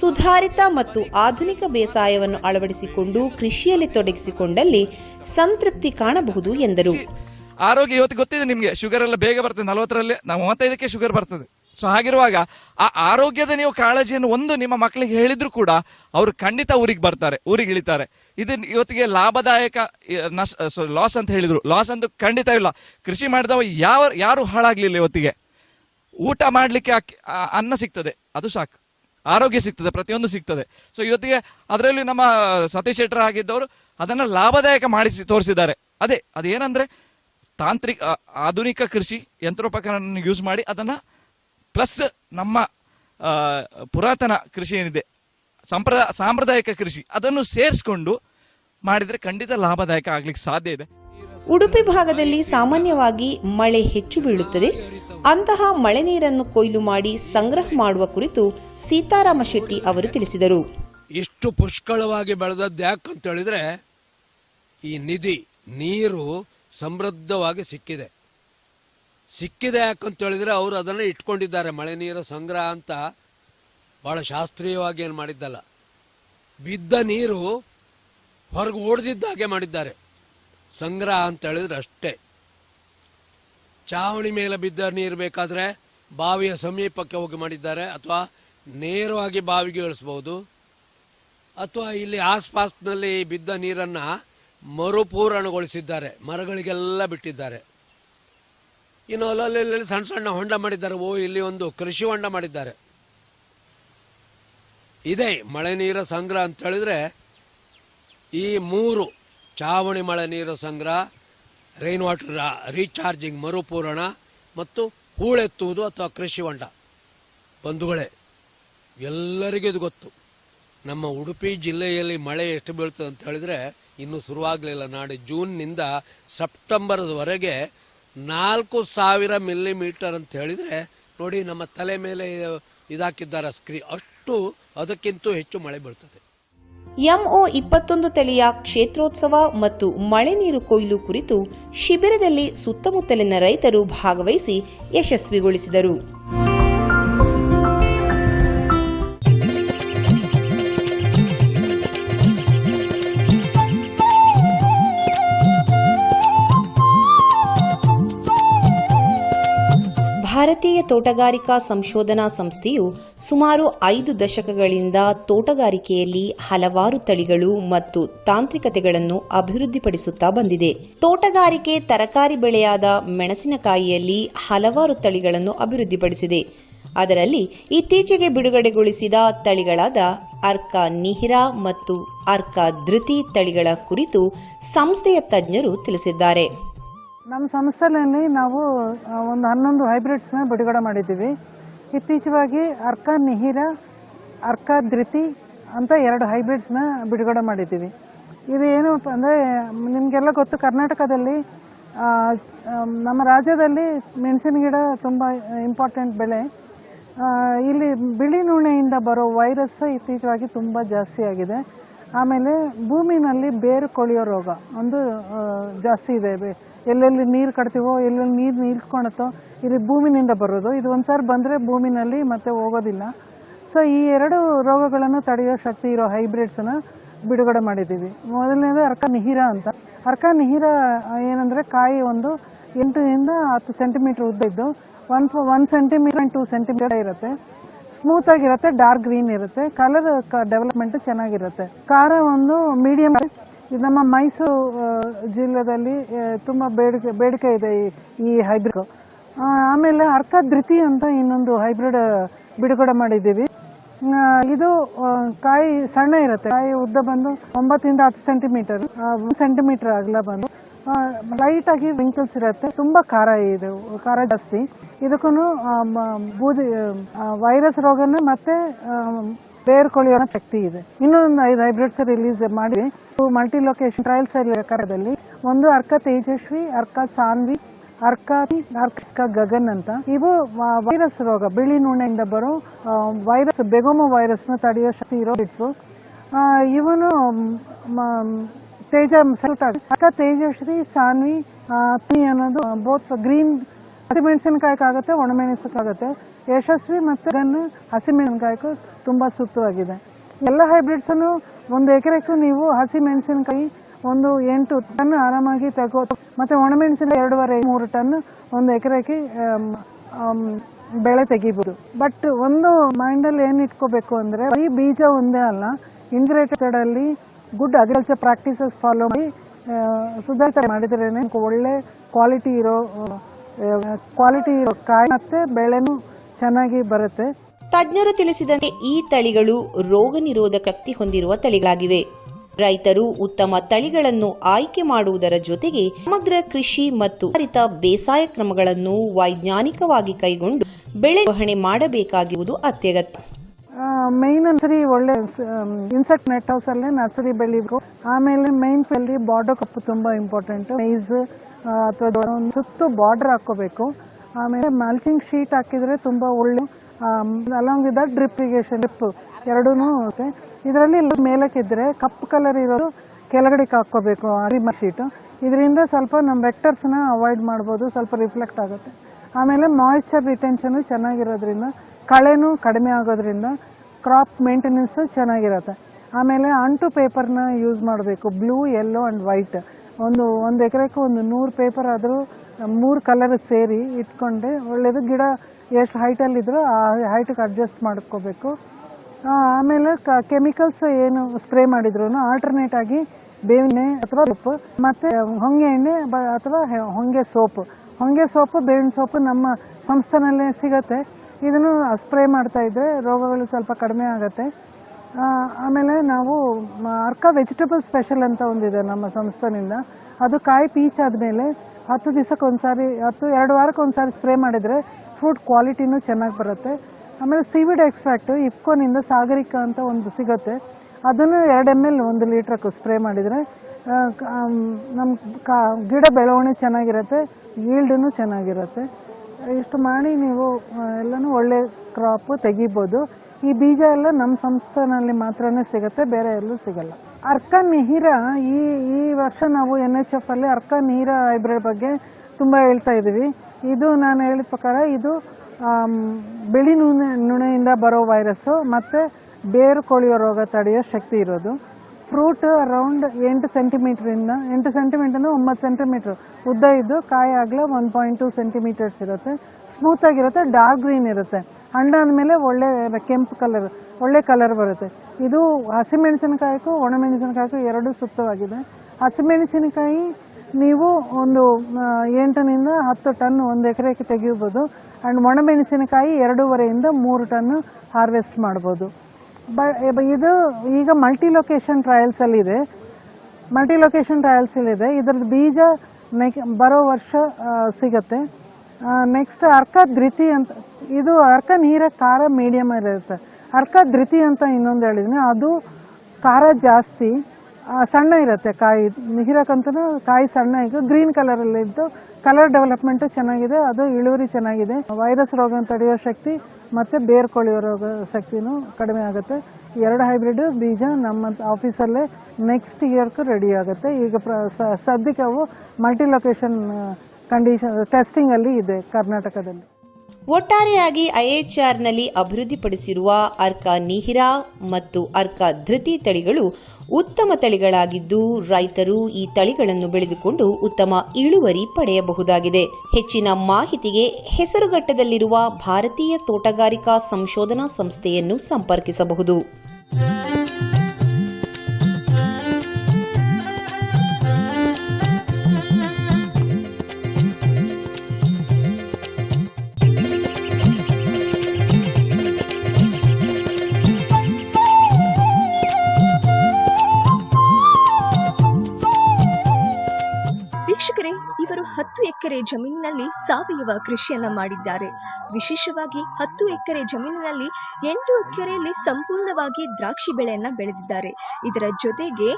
ಸುಧಾರಿತ ಮತ್ತು ಆಧುನಿಕ ಬೇಸಾಯವನ್ನು ಅಳವಡಿಸಿಕೊಂಡು ಕೃಷಿಯಲ್ಲಿ ತೊಡಗಿಸಿಕೊಂಡಲ್ಲಿ ಸಂತೃಪ್ತಿ ಕಾಣಬಹುದು ಎಂದರು. ಆರೋಗ್ಯ ಇವತ್ತು ಗೊತ್ತಿದೆ ನಿಮಗೆ. ಶುಗರ್ ಎಲ್ಲ ಬೇಗ ಬರ್ತದೆ. ನಲವತ್ತರಲ್ಲಿ ಮೂವತ್ತೈದಕ್ಕೆ ಶುಗರ್ ಬರ್ತದೆ. ಸೊ ಹಾಗಿರುವಾಗ ಆ ಆರೋಗ್ಯದ ನೀವು ಕಾಳಜಿಯನ್ನು ಒಂದು ನಿಮ್ಮ ಮಕ್ಕಳಿಗೆ ಹೇಳಿದ್ರು ಕೂಡ ಅವರು ಖಂಡಿತ ಊರಿಗೆ ಬರ್ತಾರೆ, ಊರಿಗೆ ಇಳಿತಾರೆ. ಇದು ಇವತ್ತಿಗೆ ಲಾಭದಾಯಕ ಲಾಸ್ ಅಂತ ಹೇಳಿದ್ರು. ಲಾಸ್ ಅಂತೂ ಖಂಡಿತ ಇಲ್ಲ. ಕೃಷಿ ಮಾಡಿದವ ಯಾವ, ಯಾರು ಹಾಳಾಗ್ಲಿಲ್ಲ ಇವತ್ತಿಗೆ. ಊಟ ಮಾಡಲಿಕ್ಕೆ ಅನ್ನ ಸಿಗ್ತದೆ. ಅದು ಸಾಕು. ಆರೋಗ್ಯ ಸಿಗ್ತದೆ, ಪ್ರತಿಯೊಂದು ಸಿಗ್ತದೆ. ಸೊ ಇವತ್ತಿಗೆ ಅದರಲ್ಲಿ ನಮ್ಮ ಸತೀಶ್ ಶೆಟ್ಟರ್ ಆಗಿದ್ದವರು ಅದನ್ನು ಲಾಭದಾಯಕ ಮಾಡಿಸಿ ತೋರಿಸಿದ್ದಾರೆ. ಅದೇ, ಅದೇನಂದ್ರೆ ತಾಂತ್ರಿಕ ಆಧುನಿಕ ಕೃಷಿ ಯಂತ್ರೋಪಕರಣ ಯೂಸ್ ಮಾಡಿ ಅದನ್ನು ಪ್ಲಸ್ ನಮ್ಮ ಪುರಾತನ ಕೃಷಿ ಏನಿದೆ, ಸಂಪ್ರದಾಯ, ಸಾಂಪ್ರದಾಯಿಕ ಕೃಷಿ ಅದನ್ನು ಸೇರಿಸ್ಕೊಂಡು ಮಾಡಿದರೆ ಖಂಡಿತ ಲಾಭದಾಯಕ ಆಗ್ಲಿಕ್ಕೆ ಸಾಧ್ಯ ಇದೆ. ಉಡುಪಿ ಭಾಗದಲ್ಲಿ ಸಾಮಾನ್ಯವಾಗಿ ಮಳೆ ಹೆಚ್ಚು ಬೀಳುತ್ತದೆ. ಅಂತಹ ಮಳೆ ನೀರನ್ನು ಕೊಯ್ಲು ಮಾಡಿ ಸಂಗ್ರಹ ಮಾಡುವ ಕುರಿತು ಸೀತಾರಾಮ ಶೆಟ್ಟಿ ಅವರು ತಿಳಿಸಿದರು. ಇಷ್ಟು ಪುಷ್ಕಳವಾಗಿ ಬೆಳೆದದ್ದು ಯಾಕಂತ ಹೇಳಿದ್ರೆ, ಈ ನಿಧಿ, ನೀರು ಸಮೃದ್ಧವಾಗಿ ಸಿಕ್ಕಿದೆ. ಸಿಕ್ಕಿದೆ ಯಾಕಂತ ಹೇಳಿದ್ರೆ ಅವರು ಅದನ್ನು ಇಟ್ಕೊಂಡಿದ್ದಾರೆ. ಮಳೆ ನೀರು ಸಂಗ್ರಹ ಅಂತ ಬಹಳ ಶಾಸ್ತ್ರೀಯವಾಗಿ ಏನು ಮಾಡಿದ್ದಲ್ಲ. ಬಿದ್ದ ನೀರು ಹೊರಗೆ ಓಡ್ದಿದ್ದ ಹಾಗೆ ಮಾಡಿದ್ದಾರೆ. ಸಂಗ್ರಹ ಅಂತ ಹೇಳಿದ್ರೆ ಅಷ್ಟೇ. ಚಾವಣಿ ಮೇಲೆ ಬಿದ್ದ ನೀರು ಬೇಕಾದರೆ ಬಾವಿಯ ಸಮೀಪಕ್ಕೆ ಹೋಗಿ ಮಾಡಿದ್ದಾರೆ, ಅಥವಾ ನೇರವಾಗಿ ಬಾವಿಗೆ ಇಳಿಸ್ಬೋದು, ಅಥವಾ ಇಲ್ಲಿ ಆಸ್ಪಾಸ್ನಲ್ಲಿ ಬಿದ್ದ ನೀರನ್ನು ಮರುಪೂರಣಗೊಳಿಸಿದ್ದಾರೆ, ಮರಗಳಿಗೆಲ್ಲ ಬಿಟ್ಟಿದ್ದಾರೆ. ಇನ್ನು ಅಲ್ಲಲ್ಲಿ ಸಣ್ಣ ಸಣ್ಣ ಹೊಂಡ ಮಾಡಿದ್ದಾರೆ, ಓ, ಇಲ್ಲಿ ಒಂದು ಕೃಷಿ ಹೊಂಡ ಮಾಡಿದ್ದಾರೆ. ಇದೇ ಮಳೆ ನೀರ ಸಂಗ್ರಹ ಅಂತ ಹೇಳಿದ್ರೆ ಈ ಮೂರು ಚಾವಣಿ ಮಳೆ ನೀರು ಸಂಗ್ರಹ ರೈನ್ ವಾಟರ್ ರೀಚಾರ್ಜಿಂಗ್ ಮರುಪೂರಣ ಮತ್ತು ಹೂಳೆತ್ತುವುದು ಅಥವಾ ಕೃಷಿ ಹೊಂಡ. ಬಂಧುಗಳೇ, ಎಲ್ಲರಿಗೂ ಇದು ಗೊತ್ತು. ನಮ್ಮ ಉಡುಪಿ ಜಿಲ್ಲೆಯಲ್ಲಿ ಮಳೆ ಎಷ್ಟು ಬೀಳ್ತದೆ ಅಂತ ಹೇಳಿದ್ರೆ ಇನ್ನೂ ಶುರುವಾಗಲಿಲ್ಲ. ನಾಳೆ ಜೂನ್ನಿಂದ ಸೆಪ್ಟೆಂಬರ್ವರೆಗೆ ನಾಲ್ಕು ಸಾವಿರ ಮಿಲಿಮೀಟರ್ ಅಂತ ಹೇಳಿದರೆ, ನೋಡಿ ನಮ್ಮ ತಲೆ ಮೇಲೆ ಇದಾಕಿದ್ದಾರೆ ಸ್ಕ್ರೀ ಅಷ್ಟು ಅದಕ್ಕಿಂತ ಹೆಚ್ಚು ಮಳೆ ಬೀಳ್ತದೆ. ಎಂಒ ಇಪ್ಪತ್ತೊಂದು ತಳಿಯ ಕ್ಷೇತ್ರೋತ್ಸವ ಮತ್ತು ಮಳೆ ನೀರು ಕೊಯ್ಲು ಕುರಿತು ಶಿಬಿರದಲ್ಲಿ ಸುತ್ತಮುತ್ತಲಿನ ರೈತರು ಭಾಗವಹಿಸಿ ಯಶಸ್ವಿಗೊಳಿಸಿದರು. ಭಾರತೀಯ ತೋಟಗಾರಿಕಾ ಸಂಶೋಧನಾ ಸಂಸ್ಥೆಯು ಸುಮಾರು ಐದು ದಶಕಗಳಿಂದ ತೋಟಗಾರಿಕೆಯಲ್ಲಿ ಹಲವಾರು ತಳಿಗಳು ಮತ್ತು ತಾಂತ್ರಿಕತೆಗಳನ್ನು ಅಭಿವೃದ್ಧಿಪಡಿಸುತ್ತಾ ಬಂದಿದೆ. ತೋಟಗಾರಿಕೆ ತರಕಾರಿ ಬೆಳೆಯಾದ ಮೆಣಸಿನಕಾಯಿಯಲ್ಲಿ ಹಲವಾರು ತಳಿಗಳನ್ನು ಅಭಿವೃದ್ಧಿಪಡಿಸಿದೆ. ಅದರಲ್ಲಿ ಇತ್ತೀಚೆಗೆ ಬಿಡುಗಡೆಗೊಳಿಸಿದ ತಳಿಗಳಾದ ಅರ್ಕ ನಿಹಿರಾ ಮತ್ತು ಅರ್ಕ ಧೃತಿ ತಳಿಗಳ ಕುರಿತು ಸಂಸ್ಥೆಯ ತಜ್ಞರು ತಿಳಿಸಿದ್ದಾರೆ. ನಮ್ಮ ಸಂಸ್ಥೆಯಲ್ಲಿ ನಾವು ಒಂದು ಹನ್ನೊಂದು ಹೈಬ್ರಿಡ್ಸ್ನ ಬಿಡುಗಡೆ ಮಾಡಿದ್ದೀವಿ. ಇತ್ತೀಚೆಗಾಗಿ ಅರ್ಕ ನಿಹಿರ, ಅರ್ಕ ಧೃತಿ ಅಂತ ಎರಡು ಹೈಬ್ರಿಡ್ಸ್ನ ಬಿಡುಗಡೆ ಮಾಡಿದ್ದೀವಿ. ಇದು ಏನು ಅಂದರೆ, ನಿಮಗೆಲ್ಲ ಗೊತ್ತು, ಕರ್ನಾಟಕದಲ್ಲಿ ನಮ್ಮ ರಾಜ್ಯದಲ್ಲಿ ಮೆಣಸಿನ ಗಿಡ ತುಂಬ ಇಂಪಾರ್ಟೆಂಟ್ ಬೆಳೆ. ಇಲ್ಲಿ ಬಿಳಿ ನುಣೆಯಿಂದ ಬರೋ ವೈರಸ್ ಇತ್ತೀಚೆಗೆ ತುಂಬ ಜಾಸ್ತಿ ಆಗಿದೆ. ಆಮೇಲೆ ಭೂಮಿನಲ್ಲಿ ಬೇರು ಕೊಳೆಯೋ ರೋಗ, ಒಂದು ಜಾಸ್ತಿ ಇದೆ. ಎಲ್ಲೆಲ್ಲಿ ನೀರು ಕಟ್ತೀವೋ, ಎಲ್ಲೆಲ್ಲಿ ನೀರು ನಿಲ್ಕೊಳತ್ತೋ ಇಲ್ಲಿ ಭೂಮಿನಿಂದ ಬರೋದು. ಇದು ಒಂದ್ಸಾರಿ ಬಂದರೆ ಭೂಮಿನಲ್ಲಿ ಮತ್ತೆ ಹೋಗೋದಿಲ್ಲ. ಸೊ ಈ ಎರಡು ರೋಗಗಳನ್ನು ತಡೆಯೋ ಶಕ್ತಿ ಇರೋ ಹೈಬ್ರಿಡ್ಸನ್ನು ಬಿಡುಗಡೆ ಮಾಡಿದ್ದೀವಿ. ಮೊದಲನೇದು ಅರ್ಕ ನಿಹಿರ ಅಂತ. ಅರ್ಕ ನಿಹಿರ ಏನಂದರೆ ಕಾಯಿ ಒಂದು ಎಂಟರಿಂದ ಹತ್ತು ಸೆಂಟಿಮೀಟ್ರ್ ಉದ್ದ ಇದ್ದು one one centimetre two centimetre ಇರುತ್ತೆ. ಸ್ಮೂತ್ ಆಗಿರುತ್ತೆ ಡಾರ್ಕ್ ಗ್ರೀನ್ ಇರುತ್ತೆ. ಕಲರ್ ಡೆವಲಪ್ಮೆಂಟ್ ಚೆನ್ನಾಗಿರುತ್ತೆ. ಖಾರ ಒಂದು ಮೀಡಿಯಂ ಇದು ನಮ್ಮ ಮೈಸೂರು ಜಿಲ್ಲೆಯಲ್ಲಿ ತುಂಬ ಬೇಡಿಕೆ ಬೇಡಿಕೆ ಇದೆ ಈ- ಹೈಬ್ರಿಡ್ ಆಮೇಲೆ ಅರ್ಕ ಧೃತಿ ಅಂತ ಇನ್ನೊಂದು ಹೈಬ್ರಿಡ್ ಬಿಡುಗಡೆ ಮಾಡಿದ್ದೀವಿ. ಇದು ಕಾಯಿ ಸಣ್ಣ ಇರುತ್ತೆ. ಕಾಯಿ ಉದ್ದ ಬಂದು ಒಂಬತ್ತರಿಂದ ಹತ್ತು ಸೆಂಟಿಮೀಟರ್ ಸೆಂಟಿಮೀಟರ್ ಅಗಲ ಬಂದು. ಲೈಟ್ ಆಗಿ ವಿಂಕಲ್ಸ್ ಇರುತ್ತೆ. ತುಂಬಾ ಖಾರ ಇದು ಖಾರ ಜಾಸ್ತಿ. ಇದಕ್ಕೂ ಬೂದಿ ವೈರಸ್ ರೋಗನ ಮತ್ತೆ ಆ, ಬೇರ್ ಕೊಳೆಯೋ ಶಕ್ತಿ ಇದೆ. ಇನ್ನೊಂದು ಐದು ಹೈಬ್ರಿಡ್ಸ್ ರಿಲೀಸ್ ಮಾಡಿ ಮಲ್ಟಿ ಲೊಕೇಶನ್ ಟ್ರಯಲ್ಸ್ ಕಾರ್ಯದಲ್ಲಿ ಒಂದು ಅರ್ಕ ತೇಜಸ್ವಿ ಅರ್ಕ ಸಾನ್ವಿ ಅರ್ಕ ಅರ್ಕ ಗಗನ್ ಅಂತ. ಇವು ವೈರಸ್ ರೋಗ ಬಿಳಿ ನುಣೆಯಿಂದ ಬರೋ ವೈರಸ್ ಬೆಗೋಮ ವೈರಸ್ನ ತಡೆಯೋ ಶಕ್ತಿ ಇರೋ ಇವನು ತೇಜ ಅಕ್ಕ ತೇಜಶ್ರೀ ಸಾನ್ವಿ ತಿ ಅನ್ನೋದು ಬೋತ್ ಗ್ರೀನ್ ಹಸಿಮೆಣಸಿನಕಾಯಿಗಾಗುತ್ತೆ ಒಣಮೆಣಸಕ್ಕಾಗುತ್ತೆ ಯಶಸ್ವಿ ಮತ್ತು ಗನ್ನು ಹಸಿಮೆಣಸಿನಕಾಯಿಗೂ ತುಂಬಾ ಸೂಕ್ತವಾಗಿದೆ. ಎಲ್ಲ ಹೈಬ್ರಿಡ್ಸ್ ಒಂದು ಎಕರೆಗೂ ನೀವು ಹಸಿ ಮೆಣಸಿನಕಾಯಿ ಒಂದು ಎಂಟು ಟನ್ ಆರಾಮಾಗಿ ತಗೋ ಮತ್ತೆ ಒಣಮೆಣಸಿನ ಎರಡೂವರೆ, ಮೂರು ಟನ್ ಒಂದು ಎಕರೆಗೆ ಬೆಳೆ ತೆಗಿಬಹುದು ಬಟ್ ಒಂದು ಮೈಂಡಲ್ಲಿ ಏನು ಇಟ್ಕೋಬೇಕು ಅಂದ್ರೆ ಈ ಬೀಜ ಒಂದೇ ಅಲ್ಲ ಇಂಟಿಗ್ರೇಟೆಡ್ ಅಲ್ಲಿ ಗುಡ್ ಅಗ್ರಿಕಲ್ಚರ್ ಪ್ರಾಕ್ಟೀಸಸ್ ಫಾಲೋ ಮಾಡಿ ಸುಧಾರಿತ ಮಾಡಿದ್ರೇನೆ ಒಳ್ಳೆ ಕ್ವಾಲಿಟಿ ಇರೋ ಕ್ವಾಲಿಟಿ ಇರೋ ಕಾಯಿ ಮತ್ತೆ ಬೆಳೆನೂ ಚೆನ್ನಾಗಿ ಬರುತ್ತೆ. ತಜ್ಞರು ತಿಳಿಸಿದಂತೆ ಈ ತಳಿಗಳು ರೋಗ ನಿರೋಧಕ ಹೊಂದಿರುವ ತಳಿಗಳಾಗಿವೆ. ರೈತರು ಉತ್ತಮ ತಳಿಗಳನ್ನು ಆಯ್ಕೆ ಮಾಡುವುದರ ಜೊತೆಗೆ ಸಮಗ್ರ ಕೃಷಿ ಮತ್ತು ಹರಿತ ಬೇಸಾಯ ಕ್ರಮಗಳನ್ನು ವೈಜ್ಞಾನಿಕವಾಗಿ ಕೈಗೊಂಡು ಬೆಳೆ ನಿರ್ವಹಣೆ ಮಾಡಬೇಕಾಗಿರುವುದು ಅತ್ಯಗತ್ಯ. ಮೈನ್ ನರ್ಸರಿ ಒಳ್ಳೆ ಇನ್ಸೆಕ್ಟ್ ನೆಟ್ ಹೌಸ್ ಅಲ್ಲೇ ನರ್ಸರಿ ಬೆಳಿಬೇಕು ಆಮೇಲೆ ಮೈನ್ ಅಲ್ಲಿ ಬಾರ್ಡರ್ ಕಪ್ಪು ತುಂಬಾ ಇಂಪಾರ್ಟೆಂಟ್ ಮೈಸ್ ಅಥವಾ ಒಂದು ಸುತ್ತು ಬಾರ್ಡರ್ ಹಾಕೋಬೇಕು ಆಮೇಲೆ ಮಲ್ಚಿಂಗ್ ಶೀಟ್ ಹಾಕಿದ್ರೆ ತುಂಬಾ ಒಳ್ಳೆ along with drip irrigation drip ಎರಡೂ ಇದರಲ್ಲಿ ಮೇಲಕ್ಕಿದ್ರೆ ಕಪ್ಪು ಕಲರ್ ಇರೋದು ಕೆಳಗಡೆ ಹಾಕೋಬೇಕು ಅರಿಮ ಶೀಟ್ ಇದರಿಂದ ಸ್ವಲ್ಪ ನಮ್ಮ ವೆಕ್ಟರ್ಸ್ನ ಅವಾಯ್ಡ್ ಮಾಡ್ಬೋದು, ಸ್ವಲ್ಪ ರಿಫ್ಲೆಕ್ಟ್ ಆಗುತ್ತೆ. ಆಮೇಲೆ ಮಾಯಿಶ್ಚರ್ ರಿಟೆನ್ಷನ್ ಚೆನ್ನಾಗಿರೋದ್ರಿಂದ ಕಳೆನೂ ಕಡಿಮೆ ಆಗೋದ್ರಿಂದ ಕ್ರಾಪ್ ಮೇಂಟೆನೆನ್ಸು ಚೆನ್ನಾಗಿರುತ್ತೆ. ಆಮೇಲೆ ಅಂಟು ಪೇಪರ್ನ ಯೂಸ್ ಮಾಡಬೇಕು. ಬ್ಲೂ ಯೆಲ್ಲೋ ಆ್ಯಂಡ್ ವೈಟ್ ಒಂದು ಒಂದು ಎಕರೆಗೂ ಒಂದು ನೂರು ಪೇಪರ್ ಆದರೂ, ಮೂರು ಕಲರ್ ಸೇರಿ ಇಟ್ಕೊಂಡೆ ಒಳ್ಳೆಯದು ಗಿಡ ಎಷ್ಟು ಹೈಟಲ್ಲಿದ್ದರೂ ಆ ಹೈಟಿಗೆ ಅಡ್ಜಸ್ಟ್ ಮಾಡ್ಕೋಬೇಕು. ಆಮೇಲೆ ಕ ಕೆಮಿಕಲ್ಸ್ ಏನು ಸ್ಪ್ರೇ ಮಾಡಿದ್ರು ಆಲ್ಟರ್ನೇಟ್ ಆಗಿ ಬೇವಿನ ಅಥವಾ ಸೊಪ್ಪು ಮತ್ತು ಹೊಂಗೆ ಎಣ್ಣೆ ಬ- ಅಥವಾ ಹೊಂಗೆ ಸೋಪು ಹೊಂಗೆ ಸೋಪು ಬೇವಿನ ಸೋಪು ನಮ್ಮ ಸಂಸ್ಥೆನಲ್ಲೇ ಸಿಗತ್ತೆ. ಇದನ್ನು ಸ್ಪ್ರೇ ಮಾಡ್ತಾ ಇದ್ರೆ ರೋಗಗಳು ಸ್ವಲ್ಪ ಕಡಿಮೆ ಆಗುತ್ತೆ. ಆಮೇಲೆ ನಾವು ಅರ್ಕ ವೆಜಿಟೇಬಲ್ ಸ್ಪೆಷಲ್ ಅಂತ ಒಂದಿದೆ ನಮ್ಮ ಸಂಸ್ಥೆನಿಂದ. ಅದು ಕಾಯಿ ಪೀಚ್ ಆದಮೇಲೆ ಹತ್ತು ದಿವಸಕ್ಕೆ ಒಂದ್ಸಾರಿ, ಹತ್ತು, ಎರಡು ವಾರಕ್ಕೆ ಒಂದ್ಸಾರಿ ಸ್ಪ್ರೇ ಮಾಡಿದರೆ ಫ್ರೂಟ್ ಕ್ವಾಲಿಟಿನೂ ಚೆನ್ನಾಗಿ ಬರುತ್ತೆ. ಆಮೇಲೆ ಸೀವಿಡ್ ಎಕ್ಸ್ಟ್ರಾಕ್ಟು ಇಫ್ಕೋನಿಂದ ಸಾಗರಿಕ ಅಂತ ಒಂದು ಸಿಗುತ್ತೆ. ಅದನ್ನು ಎರಡು ಎಂ ಎಲ್ ಒಂದು ಲೀಟ್ರಕ್ಕೆ ಸ್ಪ್ರೇ ಮಾಡಿದರೆ ನಮ್ಮ ಕಾ ಗಿಡ ಬೆಳವಣಿಗೆ ಚೆನ್ನಾಗಿರುತ್ತೆ ಈಲ್ಡೂ ಚೆನ್ನಾಗಿರುತ್ತೆ. ಇಷ್ಟು ಮಾಡಿ ನೀವು ಎಲ್ಲಾನು ಒಳ್ಳೆ ಕ್ರಾಪ್ ತೆಗಿಬೋದು. ಈ ಬೀಜ ಎಲ್ಲ ನಮ್ಮ ಸಂಸ್ಥೆನಲ್ಲಿ ಮಾತ್ರನೇ ಸಿಗುತ್ತೆ, ಬೇರೆ ಎಲ್ಲೂ ಸಿಗಲ್ಲ. ಅರ್ಕ ನಿಹಿರ ಈ ಈ ವರ್ಷ ನಾವು ಎನ್ ಎಚ್ ಎಫ್ ಅಲ್ಲಿ ಅರ್ಕ ನೀರ ಹೈಬ್ರಿಡ್ ಬಗ್ಗೆ ತುಂಬ ಹೇಳ್ತಾ ಇದ್ದೀವಿ. ಇದು ನಾನು ಹೇಳಿದ ಪ್ರಕಾರ ಇದು ಬಿಳಿ ನುಣೆ ನುಣೆಯಿಂದ ಬರೋ ವೈರಸ್ಸು ಮತ್ತು ಬೇರು ಕೊಳೆಯೋ ರೋಗ ತಡೆಯೋ ಶಕ್ತಿ ಇರೋದು. ಫ್ರೂಟ್ ಅರೌಂಡ್ ಎಂಟು ಸೆಂಟಿಮೀಟ್ರಿಂದ ಎಂಟು ಸೆಂಟಿಮೀಟ್ರಿಂದ ಒಂಬತ್ತು ಸೆಂಟಿಮೀಟ್ರ್ ಉದ್ದ ಇದ್ದು ಕಾಯಿ ಆಗಲೇ ಒನ್ ಪಾಯಿಂಟ್ ಟು ಸೆಂಟಿಮೀಟರ್ಸ್ ಇರುತ್ತೆ. ಸ್ಮೂತ್ ಆಗಿರುತ್ತೆ ಡಾರ್ಕ್ ಗ್ರೀನ್ ಇರುತ್ತೆ. ಹಣ್ಣಾದ್ಮೇಲೆ ಒಳ್ಳೆ ಕೆಂಪು ಕಲರ್ ಒಳ್ಳೆ ಕಲರ್ ಬರುತ್ತೆ. ಇದು ಹಸಿಮೆಣಸಿನಕಾಯಿಗೂ ಒಣಮೆಣಸಿನಕಾಯಿಗೂ ಎರಡೂ ಸೂಕ್ತವಾಗಿದೆ. ಹಸಿಮೆಣಸಿನಕಾಯಿ ನೀವು ಒಂದು ಎಂಟರಿಂದ ಹತ್ತು ಟನ್ ಒಂದು ಎಕರೆಗೆ ತೆಗೆಯಬೋದು ಆ್ಯಂಡ್ ಒಣಮೆಣಸಿನಕಾಯಿ ಎರಡೂವರೆಯಿಂದ ಮೂರು ಟನ್ನು ಹಾರ್ವೆಸ್ಟ್ ಮಾಡ್ಬೋದು. ಇದು ಈಗ ಮಲ್ಟಿ ಲೊಕೇಶನ್ ಇದೆ. ಮಲ್ಟಿ ಲೊಕೇಶನ್ ಇದೆ. ಇದ್ರದ್ದು ಬೀಜ ಬರೋ ವರ್ಷ ಸಿಗುತ್ತೆ. ನೆಕ್ಸ್ಟ್ ಅರ್ಕ ಧೃತಿ ಅಂತ, ಇದು ಅರ್ಕ ನೀರ, ಖಾರ ಮೀಡಿಯಮ್ ಇರುತ್ತೆ. ಅರ್ಕ ಧೃತಿ ಅಂತ ಇನ್ನೊಂದು ಹೇಳಿದ್ನಿ. ಅದು ಖಾರ ಜಾಸ್ತಿ. ಸಣ್ಣ ಇರುತ್ತೆ ಕಾಯಿ. ಮಿಹಿರಕ್ಕಂತೂ ಕಾಯಿ ಸಣ್ಣ ಇದು ಗ್ರೀನ್ ಕಲರಲ್ಲಿ ಇದ್ದು ಕಲರ್ ಡೆವಲಪ್ಮೆಂಟು ಚೆನ್ನಾಗಿದೆ, ಅದು ಇಳುವರಿ ಚೆನ್ನಾಗಿದೆ. ವೈರಸ್ ರೋಗ ತಡೆಯೋ ಶಕ್ತಿ ಮತ್ತು ಬೇರ್ ಕೊಳೆಯೋ ರೋಗ ಶಕ್ತಿನೂ ಕಡಿಮೆ ಆಗುತ್ತೆ. ಎರಡು ಹೈಬ್ರಿಡ್ ಬೀಜ ನಮ್ಮ ಆಫೀಸಲ್ಲೇ ನೆಕ್ಸ್ಟ್ ಇಯರ್ಗೂ ರೆಡಿ ಆಗುತ್ತೆ. ಈಗ ಪ್ರ ಸದ್ಯಕ್ಕೆ ಅವು ಮಲ್ಟಿ ಲೊಕೇಶನ್ ಕಂಡೀಷನ್ ಟೆಸ್ಟಿಂಗಲ್ಲಿ ಇದೆ ಕರ್ನಾಟಕದಲ್ಲಿ. ಒಟ್ಟಾರೆಯಾಗಿ ಐಎಚ್ಆರ್ನಲ್ಲಿ ಅಭಿವೃದ್ಧಿಪಡಿಸಿರುವ ಅರ್ಕ ನಿಹಿರಾ ಮತ್ತು ಅರ್ಕ ಧೃತಿ ತಳಿಗಳು ಉತ್ತಮ ತಳಿಗಳಾಗಿದ್ದು, ರೈತರು ಈ ತಳಿಗಳನ್ನು ಬೆಳೆದುಕೊಂಡು ಉತ್ತಮ ಇಳುವರಿ ಪಡೆಯಬಹುದಾಗಿದೆ. ಹೆಚ್ಚಿನ ಮಾಹಿತಿಗೆ ಹೆಸರುಘಟ್ಟದಲ್ಲಿರುವ ಭಾರತೀಯ ತೋಟಗಾರಿಕಾ ಸಂಶೋಧನಾ ಸಂಸ್ಥೆಯನ್ನು ಸಂಪರ್ಕಿಸಬಹುದು. ಜಮೀನಿನಲ್ಲಿ ಸಾವಯವ ಕೃಷಿಯನ್ನು ಮಾಡಿದ್ದಾರೆ. ವಿಶೇಷವಾಗಿ ಹತ್ತು ಎಕರೆ ಜಮೀನಿನಲ್ಲಿ ಎಂಟು ಎಕರೆಯಲ್ಲಿ ಸಂಪೂರ್ಣವಾಗಿ ದ್ರಾಕ್ಷಿ ಬೆಳೆಯನ್ನು ಬೆಳೆದಿದ್ದಾರೆ. ಇದರ ಜೊತೆಗೆ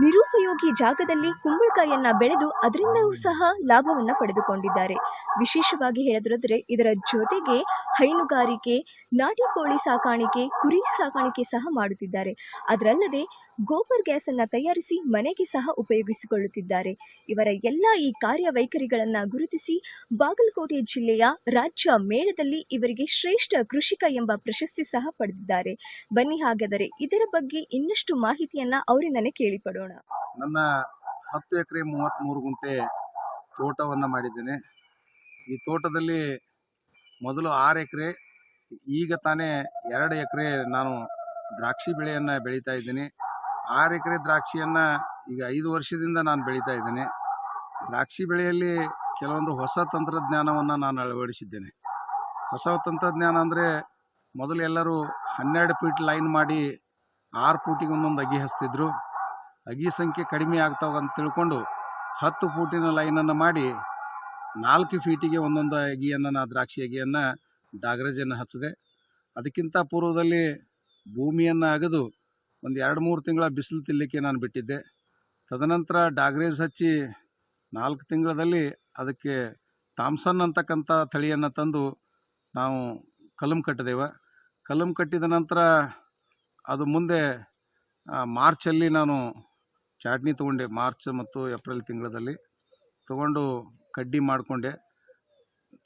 ನಿರುಪಯೋಗಿ ಜಾಗದಲ್ಲಿ ಕುಂಬಳಕಾಯಿಯನ್ನು ಬೆಳೆದು ಅದರಿಂದಲೂ ಸಹ ಲಾಭವನ್ನು ಪಡೆದುಕೊಂಡಿದ್ದಾರೆ. ವಿಶೇಷವಾಗಿ ಹೇಳೋದಾದ್ರೆ ಇದರ ಜೊತೆಗೆ ಹೈನುಗಾರಿಕೆ, ನಾಟಿ ಕೋಳಿ ಸಾಕಾಣಿಕೆ, ಕುರಿ ಸಾಕಾಣಿಕೆ ಸಹ ಮಾಡುತ್ತಿದ್ದಾರೆ. ಅದರಲ್ಲದೆ ಗೋಬರ್ ಗ್ಯಾಸ್ ಅನ್ನ ತಯಾರಿಸಿ ಮನೆಗೆ ಸಹ ಉಪಯೋಗಿಸಿಕೊಳ್ಳುತ್ತಿದ್ದಾರೆ. ಇವರ ಎಲ್ಲ ಈ ಕಾರ್ಯವೈಖರಿಗಳನ್ನು ಗುರುತಿಸಿ ಬಾಗಲಕೋಟೆ ಜಿಲ್ಲೆಯ ರಾಜ್ಯ ಮೇಳದಲ್ಲಿ ಇವರಿಗೆ ಶ್ರೇಷ್ಠ ಕೃಷಿಕ ಎಂಬ ಪ್ರಶಸ್ತಿ ಸಹ ಪಡೆದಿದ್ದಾರೆ. ಬನ್ನಿ ಹಾಗಾದರೆ ಇದರ ಬಗ್ಗೆ ಇನ್ನಷ್ಟು ಮಾಹಿತಿಯನ್ನ ಅವರಿಂದನೇ ಕೇಳಿಪಡೋಣ ನನ್ನ ಹತ್ತು ಎಕರೆ ಮೂವತ್ತ್ಮೂರು ಗುಂಟೆ ತೋಟವನ್ನು ಮಾಡಿದ್ದೇನೆ. ಈ ತೋಟದಲ್ಲಿ ಮೊದಲು ಆರು ಎಕರೆ, ಈಗ ತಾನೇ ಎರಡು ಎಕರೆ ನಾನು ದ್ರಾಕ್ಷಿ ಬೆಳೆಯನ್ನು ಬೆಳೀತಾ ಇದ್ದೀನಿ. ಆರು ಎಕರೆ ದ್ರಾಕ್ಷಿಯನ್ನು ಈಗ ಐದು ವರ್ಷದಿಂದ ನಾನು ಬೆಳೀತಾ ಇದ್ದೇನೆ. ದ್ರಾಕ್ಷಿ ಬೆಳೆಯಲ್ಲಿ ಕೆಲವೊಂದು ಹೊಸ ತಂತ್ರಜ್ಞಾನವನ್ನು ನಾನು ಅಳವಡಿಸಿದ್ದೇನೆ. ಹೊಸ ತಂತ್ರಜ್ಞಾನ ಅಂದರೆ ಮೊದಲು ಎಲ್ಲರೂ ಹನ್ನೆರಡು ಫೀಟ್ ಲೈನ್ ಮಾಡಿ ಆರು ಫೂಟಿಗೆ ಒಂದೊಂದು ಅಗಿ ಹಚ್ತಿದ್ರು. ಅಗಿ ಸಂಖ್ಯೆ ಕಡಿಮೆ ಆಗ್ತಾವ ಅಂತ ತಿಳ್ಕೊಂಡು ಹತ್ತು ಫೂಟಿನ ಲೈನನ್ನು ಮಾಡಿ ನಾಲ್ಕು ಫೀಟಿಗೆ ಒಂದೊಂದು ಅಗಿಯನ್ನು ನಾ ದ್ರಾಕ್ಷಿ ಅಗಿಯನ್ನು ಡಾಗ್ರೇಜನ್ನು ಹಚ್ಚಿದೆ ಅದಕ್ಕಿಂತ ಪೂರ್ವದಲ್ಲಿ ಭೂಮಿಯನ್ನು ಅಗೆದು ಒಂದು ಎರಡು ಮೂರು ತಿಂಗಳ ಬಿಸಿಲು ತಿನ್ನಲಿಕ್ಕೆ ನಾನು ಬಿಟ್ಟಿದ್ದೆ. ತದನಂತರ ಡಾಗ್ರೇಸ್ ಹಚ್ಚಿ ನಾಲ್ಕು ತಿಂಗಳಲ್ಲಿ ಅದಕ್ಕೆ ಥಾಮ್ಸನ್ ಅಂತಕ್ಕಂಥ ತಳಿಯನ್ನು ತಂದು ನಾವು ಕಲಂ ಕಟ್ಟಿದೆವು. ಕಲಂ ಕಟ್ಟಿದ ನಂತರ ಅದು ಮುಂದೆ ಮಾರ್ಚಲ್ಲಿ ನಾನು ಚಾಟ್ನಿ ತೊಗೊಂಡೆ, ಮಾರ್ಚ್ ಮತ್ತು ಏಪ್ರಿಲ್ ತಿಂಗಳಲ್ಲಿ ತೊಗೊಂಡು ಕಡ್ಡಿ ಮಾಡಿಕೊಂಡೆ.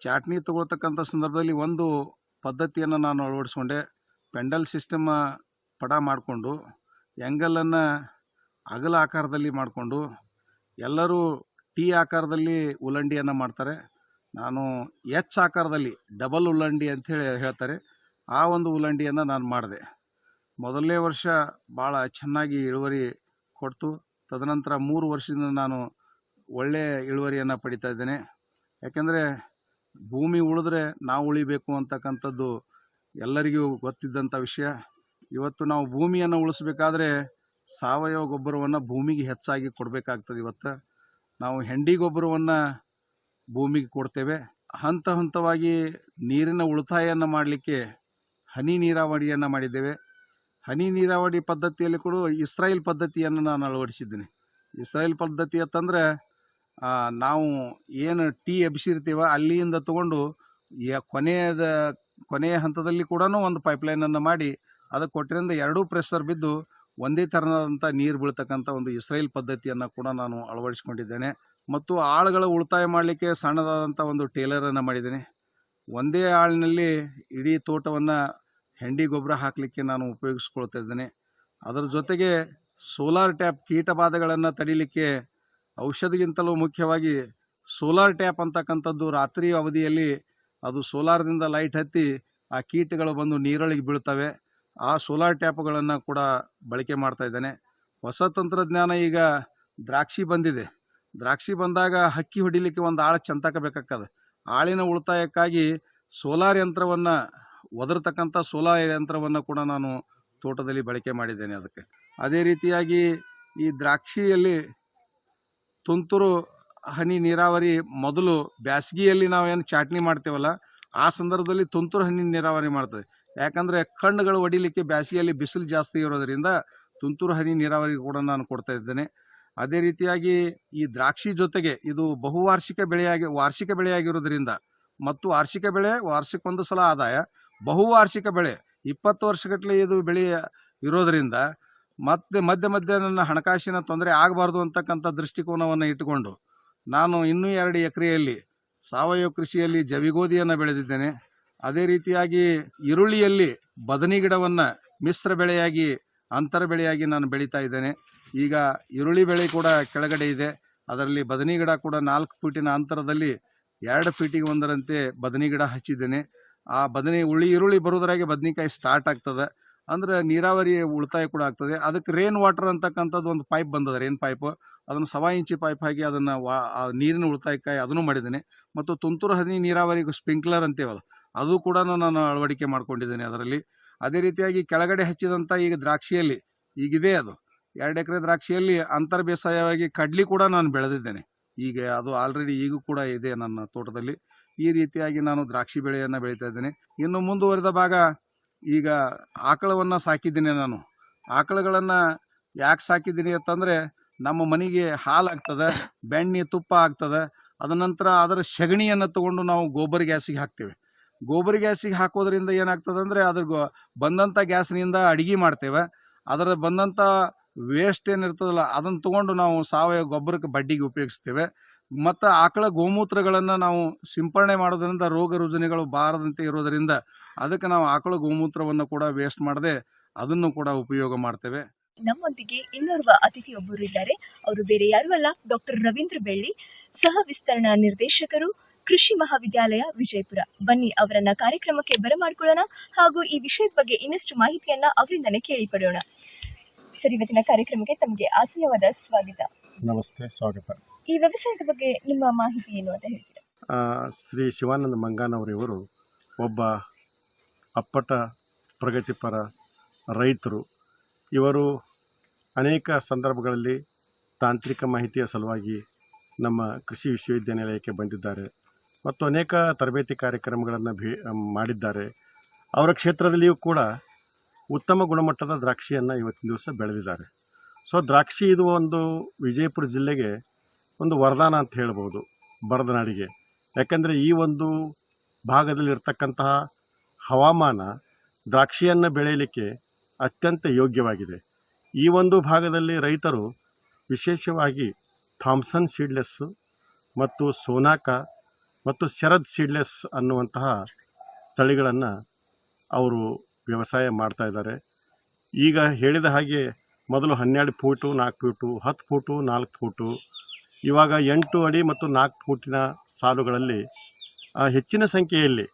ಚಾಟ್ನಿ ತೊಗೊಳ್ತಕ್ಕಂಥ ಸಂದರ್ಭದಲ್ಲಿ ಒಂದು ಪದ್ಧತಿಯನ್ನು ನಾನು ಅಳವಡಿಸ್ಕೊಂಡೆ. ಪೆಂಡಲ್ ಸಿಸ್ಟಮ್ ಪಡ ಮಾಡಿಕೊಂಡು, ಎಂಗಲನ್ನು ಅಗಲ ಆಕಾರದಲ್ಲಿ ಮಾಡಿಕೊಂಡು, ಎಲ್ಲರೂ ಟಿ ಆಕಾರದಲ್ಲಿ ಉಲ್ಲಂಡಿಯನ್ನು ಮಾಡ್ತಾರೆ. ನಾನು ಎಚ್ ಆಕಾರದಲ್ಲಿ ಡಬಲ್ ಉಲ್ಲಂಡಿ ಅಂಥೇಳಿ ಹೇಳ್ತಾರೆ. ಆ ಒಂದು ಉಲ್ಲಂಡಿಯನ್ನು ನಾನು ಮಾಡಿದೆ. ಮೊದಲನೇ ವರ್ಷ ಭಾಳ ಚೆನ್ನಾಗಿ ಇಳುವರಿ ಕೊಡ್ತು. ತದನಂತರ ಮೂರು ವರ್ಷದಿಂದ ನಾನು ಒಳ್ಳೆಯ ಇಳುವರಿಯನ್ನು ಪಡಿತಾ ಇದ್ದೇನೆ. ಯಾಕೆಂದರೆ ಭೂಮಿ ಉಳಿದ್ರೆ ನಾವು ಉಳಿಬೇಕು ಅಂತಕ್ಕಂಥದ್ದು ಎಲ್ಲರಿಗೂ ಗೊತ್ತಿದ್ದಂಥ ವಿಷಯ. ಇವತ್ತು ನಾವು ಭೂಮಿಯನ್ನು ಉಳಿಸ್ಬೇಕಾದ್ರೆ ಸಾವಯವ ಗೊಬ್ಬರವನ್ನು ಭೂಮಿಗೆ ಹೆಚ್ಚಾಗಿ ಕೊಡಬೇಕಾಗ್ತದೆ ಇವತ್ತು. ನಾವು ಹೆಂಡಿ ಗೊಬ್ಬರವನ್ನು ಭೂಮಿಗೆ ಕೊಡ್ತೇವೆ. ಹಂತ ಹಂತವಾಗಿ ನೀರಿನ ಉಳಿತಾಯವನ್ನು ಮಾಡಲಿಕ್ಕೆ ಹನಿ ನೀರಾವರಿಯನ್ನು ಮಾಡಿದ್ದೇವೆ. ಹನಿ ನೀರಾವರಿ ಪದ್ಧತಿಯಲ್ಲಿ ಕೂಡ ಇಸ್ರಾಯೇಲ್ ಪದ್ಧತಿಯನ್ನು ನಾನು ಅಳವಡಿಸಿದ್ದೀನಿ. ಇಸ್ರಾಯೇಲ್ ಪದ್ಧತಿ ಅಂತಂದರೆ ನಾವು ಏನು ಟೀ ಎಬ್ಸಿರ್ತೀವ ಅಲ್ಲಿಂದ ತಗೊಂಡು ಯ ಕೊನೆಯದ, ಕೊನೆಯ ಹಂತದಲ್ಲಿ ಕೂಡ ಒಂದು ಪೈಪ್ಲೈನನ್ನು ಮಾಡಿ ಅದಕ್ಕೆ ಕೊಟ್ಟರಿಂದ ಎರಡೂ ಪ್ರೆಷರ್ ಬಿದ್ದು ಒಂದೇ ಥರನಾದಂಥ ನೀರು ಬೀಳ್ತಕ್ಕಂಥ ಒಂದು ಇಸ್ರೇಲ್ ಪದ್ಧತಿಯನ್ನು ಕೂಡ ನಾನು ಅಳವಡಿಸ್ಕೊಂಡಿದ್ದೇನೆ. ಮತ್ತು ಆಳುಗಳ ಉಳಿತಾಯ ಮಾಡಲಿಕ್ಕೆ ಸಣ್ಣದಾದಂಥ ಒಂದು ಟೇಲರನ್ನು ಮಾಡಿದ್ದೇನೆ. ಒಂದೇ ಆಳಿನಲ್ಲಿ ಇಡೀ ತೋಟವನ್ನು ಹೆಂಡಿ ಗೊಬ್ಬರ ಹಾಕಲಿಕ್ಕೆ ನಾನು ಉಪಯೋಗಿಸ್ಕೊಳ್ತಾ ಇದ್ದೇನೆ. ಅದರ ಜೊತೆಗೆ ಸೋಲಾರ್ ಟ್ಯಾಪ್ ಕೀಟಬಾಧೆಗಳನ್ನು ತಡಿಲಿಕ್ಕೆ ಔಷಧಿಗಿಂತಲೂ ಮುಖ್ಯವಾಗಿ ಸೋಲಾರ್ ಟ್ಯಾಪ್ ಅಂತಕ್ಕಂಥದ್ದು ರಾತ್ರಿ ಅವಧಿಯಲ್ಲಿ ಅದು ಸೋಲಾರ್ದಿಂದ ಲೈಟ್ ಹತ್ತಿ ಆ ಕೀಟಗಳು ಬಂದು ನೀರೊಳಗೆ ಬೀಳ್ತವೆ. ಆ ಸೋಲಾರ್ ಟ್ಯಾಪ್ಗಳನ್ನು ಕೂಡ ಬಳಕೆ ಮಾಡ್ತಾ ಇದ್ದಾನೆ. ಹೊಸ ತಂತ್ರಜ್ಞಾನ ಈಗ ದ್ರಾಕ್ಷಿ ಬಂದಿದೆ. ದ್ರಾಕ್ಷಿ ಬಂದಾಗ ಹಕ್ಕಿ ಹೊಡಿಲಿಕ್ಕೆ ಒಂದು ಆಳು ಚಂತಕ ಬೇಕಾಗ್ತದೆ. ಆಳಿನ ಉಳಿತಾಯಕ್ಕಾಗಿ ಸೋಲಾರ್ ಯಂತ್ರವನ್ನು, ಒದರ್ತಕ್ಕಂಥ ಸೋಲಾರ್ ಯಂತ್ರವನ್ನು ಕೂಡ ನಾನು ತೋಟದಲ್ಲಿ ಬಳಕೆ ಮಾಡಿದ್ದೇನೆ ಅದಕ್ಕೆ. ಅದೇ ರೀತಿಯಾಗಿ ಈ ದ್ರಾಕ್ಷಿಯಲ್ಲಿ ತುಂತುರು, ಹನಿ, ನೀರಾವರಿ ಮೊದಲು ಬ್ಯಾಸಗಿಯಲ್ಲಿ ನಾವೇನು ಚಾಟ್ನಿ ಮಾಡ್ತೇವಲ್ಲ, ಆ ಸಂದರ್ಭದಲ್ಲಿ ತುಂತುರು, ಹನಿ, ನೀರಾವರಿ ಮಾಡ್ತೇವೆ. ಯಾಕಂದರೆ ಕಣ್ಣುಗಳು ಹೊಡಿಲಿಕ್ಕೆ ಬ್ಯಾಸಿಗೆಯಲ್ಲಿ ಬಿಸಿಲು ಜಾಸ್ತಿ ಇರೋದರಿಂದ ತುಂತುರು ಹನಿ ನೀರಾವರಿ ಕೂಡ ನಾನು ಕೊಡ್ತಾ ಇದ್ದೇನೆ. ಅದೇ ರೀತಿಯಾಗಿ ಈ ದ್ರಾಕ್ಷಿ ಜೊತೆಗೆ ಇದು ಬಹುವಾರ್ಷಿಕ ಬೆಳೆಯಾಗಿ, ವಾರ್ಷಿಕ ಬೆಳೆಯಾಗಿರೋದ್ರಿಂದ ಮತ್ತು ವಾರ್ಷಿಕ ಬೆಳೆ ವಾರ್ಷಿಕೊಂದು ಸಲ ಆದಾಯ, ಬಹುವಾರ್ಷಿಕ ಬೆಳೆ ಇಪ್ಪತ್ತು ವರ್ಷಗಟ್ಟಲೆ ಇದು ಬೆಳೆ ಇರೋದರಿಂದ ಮತ್ತೆ ಮಧ್ಯ ಮಧ್ಯ ನನ್ನ ಹಣಕಾಸಿನ ತೊಂದರೆ ಆಗಬಾರ್ದು ಅಂತಕ್ಕಂಥ ದೃಷ್ಟಿಕೋನವನ್ನು ಇಟ್ಟುಕೊಂಡು ನಾನು ಇನ್ನೂ ಎರಡು ಎಕರೆಯಲ್ಲಿ ಸಾವಯವ ಕೃಷಿಯಲ್ಲಿ ಜವಿಗೋಧಿಯನ್ನು ಬೆಳೆದಿದ್ದೇನೆ. ಅದೇ ರೀತಿಯಾಗಿ ಈರುಳ್ಳಿಯಲ್ಲಿ ಬದನಿ ಗಿಡವನ್ನು ಮಿಶ್ರ ಬೆಳೆಯಾಗಿ, ಅಂತರ ಬೆಳೆಯಾಗಿ ನಾನು ಬೆಳೀತಾ ಇದ್ದೇನೆ. ಈಗ ಈರುಳ್ಳಿ ಬೆಳೆ ಕೂಡ ಕೆಳಗಡೆ ಇದೆ. ಅದರಲ್ಲಿ ಬದನಿ ಗಿಡ ಕೂಡ ನಾಲ್ಕು ಫೀಟಿನ ಅಂತರದಲ್ಲಿ ಎರಡು ಫೀಟಿಗೆ ಒಂದರಂತೆ ಬದನಿ ಗಿಡ ಹಚ್ಚಿದ್ದೇನೆ. ಆ ಬದನಿ ಉಳಿ ಈರುಳ್ಳಿ ಬರೋದ್ರಾಗೆ ಬದನೆಕಾಯಿ ಸ್ಟಾರ್ಟ್ ಆಗ್ತದೆ. ಅಂದ್ರೆ ನೀರಾವರಿ ಉಳಿತಾಯ ಕೂಡ ಆಗ್ತದೆ. ಅದಕ್ಕೆ ರೇನ್ ವಾಟರ್ ಅಂತಕ್ಕಂಥದ್ದು ಒಂದು ಪೈಪ್ ಬಂದದ ರೇನ್ ಪೈಪ್ ಅದನ್ನು ಸವಾ ಇಂಚಿ ಪೈಪ್ ಹಾಕಿ ಅದನ್ನು ವಾ ನೀರಿನ ಉಳಿತಾಯಕ್ಕಾಗಿ ಅದನ್ನು ಮಾಡಿದ್ದೇನೆ. ಮತ್ತು ತುಂತುರು ಹನಿ ನೀರಾವರಿಗೂ ಸ್ಪ್ರಿಂಕ್ಲರ್ ಅಂತೀವಲ್ಲ ಅದು ಕೂಡ ನಾನು ಅಳವಡಿಕೆ ಮಾಡ್ಕೊಂಡಿದ್ದೇನೆ ಅದರಲ್ಲಿ. ಅದೇ ರೀತಿಯಾಗಿ ಕೆಳಗಡೆ ಹಚ್ಚಿದಂಥ ಈಗ ದ್ರಾಕ್ಷಿಯಲ್ಲಿ, ಈಗಿದೆ ಅದು. ಎರಡು ಎಕರೆ ದ್ರಾಕ್ಷಿಯಲ್ಲಿ ಅಂತರ್ ಬೇಸಾಯವಾಗಿ ಕಡ್ಲಿ ಕೂಡ ನಾನು ಬೆಳೆದಿದ್ದೇನೆ. ಈಗ ಅದು ಆಲ್ರೆಡಿ ಈಗೂ ಕೂಡ ಇದೆ ನನ್ನ ತೋಟದಲ್ಲಿ. ಈ ರೀತಿಯಾಗಿ ನಾನು ದ್ರಾಕ್ಷಿ ಬೆಳೆಯನ್ನು ಬೆಳೀತಾ ಇದ್ದೇನೆ. ಇನ್ನು ಮುಂದುವರೆದ ಭಾಗ ಈಗ ಆಕಳವನ್ನು ಸಾಕಿದ್ದೀನಿ ನಾನು. ಆಕಳುಗಳನ್ನು ಯಾಕೆ ಸಾಕಿದ್ದೀನಿ ಅಂತಂದರೆ, ನಮ್ಮ ಮನೆಗೆ ಹಾಲು ಆಗ್ತದೆ ಬೆಣ್ಣೆ ತುಪ್ಪ ಆಗ್ತದೆ. ಅದ ನಂತರ ಅದರ ಸಗಣಿಯನ್ನು ತಗೊಂಡು ನಾವು ಗೋಬರ್ ಗ್ಯಾಸಿಗೆ ಹಾಕ್ತೇವೆ. ಗೋಬರ್ ಗ್ಯಾಸಿಗೆ ಹಾಕೋದ್ರಿಂದ ಅಂದ್ರೆ ಅದ್ರ ಬಂದಂಥ ಗ್ಯಾಸ್ನಿಂದ ಅಡುಗೆ ಮಾಡ್ತೇವೆ. ಅದರ ಬಂದಂಥ ವೇಸ್ಟ್ ಏನಿರ್ತದಲ್ಲ, ಅದನ್ನು ತೊಗೊಂಡು ನಾವು ಸಾವಯವ ಗೊಬ್ಬರಕ್ಕೆ ಬಡ್ಡಿಗೆ ಉಪಯೋಗಿಸ್ತೇವೆ. ಮತ್ತು ಆಕಳ ಗೋಮೂತ್ರಗಳನ್ನು ನಾವು ಸಿಂಪರಣೆ ಮಾಡೋದ್ರಿಂದ ರೋಗ ರುಜಿನಗಳು ಬಾರದಂತೆ ಇರೋದರಿಂದ ಅದಕ್ಕೆ ನಾವು ಆಕಳ ಗೋಮೂತ್ರವನ್ನು ಕೂಡ ವೇಸ್ಟ್ ಮಾಡದೆ ಅದನ್ನು ಕೂಡ ಉಪಯೋಗ ಮಾಡ್ತೇವೆ. ನಮ್ಮೊಂದಿಗೆ ಇನ್ನೋರ್ವ ಅತಿಥಿಯೊಬ್ಬರು ಇದ್ದಾರೆ ಅವರು ಬೇರೆ ಯಾರು ಅಲ್ಲ, ಡಾಕ್ಟರ್ ರವೀಂದ್ರ ಬೆಳ್ಳಿ, ಸಹ ವಿಸ್ತರಣಾ ನಿರ್ದೇಶಕರು ಕೃಷಿ ಮಹಾವಿದ್ಯಾಲಯ ವಿಜಯಪುರ. ಬನ್ನಿ ಅವರನ್ನ ಕಾರ್ಯಕ್ರಮಕ್ಕೆ ಬರಮಾಡಿಕೊಳ್ಳೋಣ ಹಾಗೂ ಈ ವಿಷಯದ ಬಗ್ಗೆ ಇನ್ನಷ್ಟು ಮಾಹಿತಿಯನ್ನ ಅವರಿಂದನೇ ಕೇಳಿ ಪಡೆಯೋಣ ಸರ್ ಇವತ್ತಿನ ಕಾರ್ಯಕ್ರಮಕ್ಕೆ ತಮಗೆ ಆತ್ಮೀಯವಾದ ಸ್ವಾಗತ. ನಮಸ್ತೆ ಸ್ವಾಗತ. ಈ ವ್ಯವಸಾಯದ ಬಗ್ಗೆ ನಿಮ್ಮ ಮಾಹಿತಿ ಏನು ಅಂತ ಹೇಳ್ತೀರಾ? ಶ್ರೀ ಶಿವಾನಂದ ಮಂಗಾನವರಿವರು ಒಬ್ಬ ಅಪ್ಪಟ ಪ್ರಗತಿಪರ ರೈತರು. ಇವರು ಅನೇಕ ಸಂದರ್ಭಗಳಲ್ಲಿ ತಾಂತ್ರಿಕ ಮಾಹಿತಿಯ ಸಲುವಾಗಿ ನಮ್ಮ ಕೃಷಿ ವಿಶ್ವವಿದ್ಯಾನಿಲಯಕ್ಕೆ ಬಂದಿದ್ದಾರೆ. ಮತ್ತು ಅನೇಕ ತರಬೇತಿ ಕಾರ್ಯಕ್ರಮಗಳನ್ನು ಭೇ ಮಾಡಿದ್ದಾರೆ. ಅವರ ಕ್ಷೇತ್ರದಲ್ಲಿಯೂ ಕೂಡ ಉತ್ತಮ ಗುಣಮಟ್ಟದ ದ್ರಾಕ್ಷಿಯನ್ನು ಇವತ್ತಿನ ದಿವಸ ಬೆಳೆದಿದ್ದಾರೆ. ಸೊ, ದ್ರಾಕ್ಷಿ ಇದು ಒಂದು ವಿಜಯಪುರ ಜಿಲ್ಲೆಗೆ ಒಂದು ವರದಾನ ಅಂತ ಹೇಳ್ಬೋದು ಬರದನಾಡಿಗೆ. ಯಾಕಂದರೆ ಈ ಒಂದು ಭಾಗದಲ್ಲಿರ್ತಕ್ಕಂತಹ ಹವಾಮಾನ ದ್ರಾಕ್ಷಿಯನ್ನು ಬೆಳೆಯಲಿಕ್ಕೆ ಅತ್ಯಂತ ಯೋಗ್ಯವಾಗಿದೆ. ಈ ಒಂದು ಭಾಗದಲ್ಲಿ ರೈತರು ವಿಶೇಷವಾಗಿ ಥಾಮ್ಸನ್ ಸೀಡ್ಲೆಸ್ಸು ಮತ್ತು ಸೋನಾಕ ಮತ್ತು ಶರದ್ ಸೀಡ್ಲೆಸ್ ಅನ್ನುವಂತಹ ತಳಿಗಳನ್ನು ಅವರು ವ್ಯವಸಾಯ ಮಾಡ್ತಾ ಇದ್ದಾರೆ. ಈಗ ಹೇಳಿದ ಹಾಗೆ ಮೊದಲು ಹನ್ನೆರಡು ಫೂಟು, ನಾಲ್ಕು ಫೂಟು, ಹತ್ತು ಫೂಟು, ನಾಲ್ಕು ಫೂಟು, ಇವಾಗ ಎಂಟು ಅಡಿ ಮತ್ತು ನಾಲ್ಕು ಫೂಟಿನ ಸಾಲುಗಳಲ್ಲಿ ಹೆಚ್ಚಿನ ಸಂಖ್ಯೆಯಲ್ಲಿ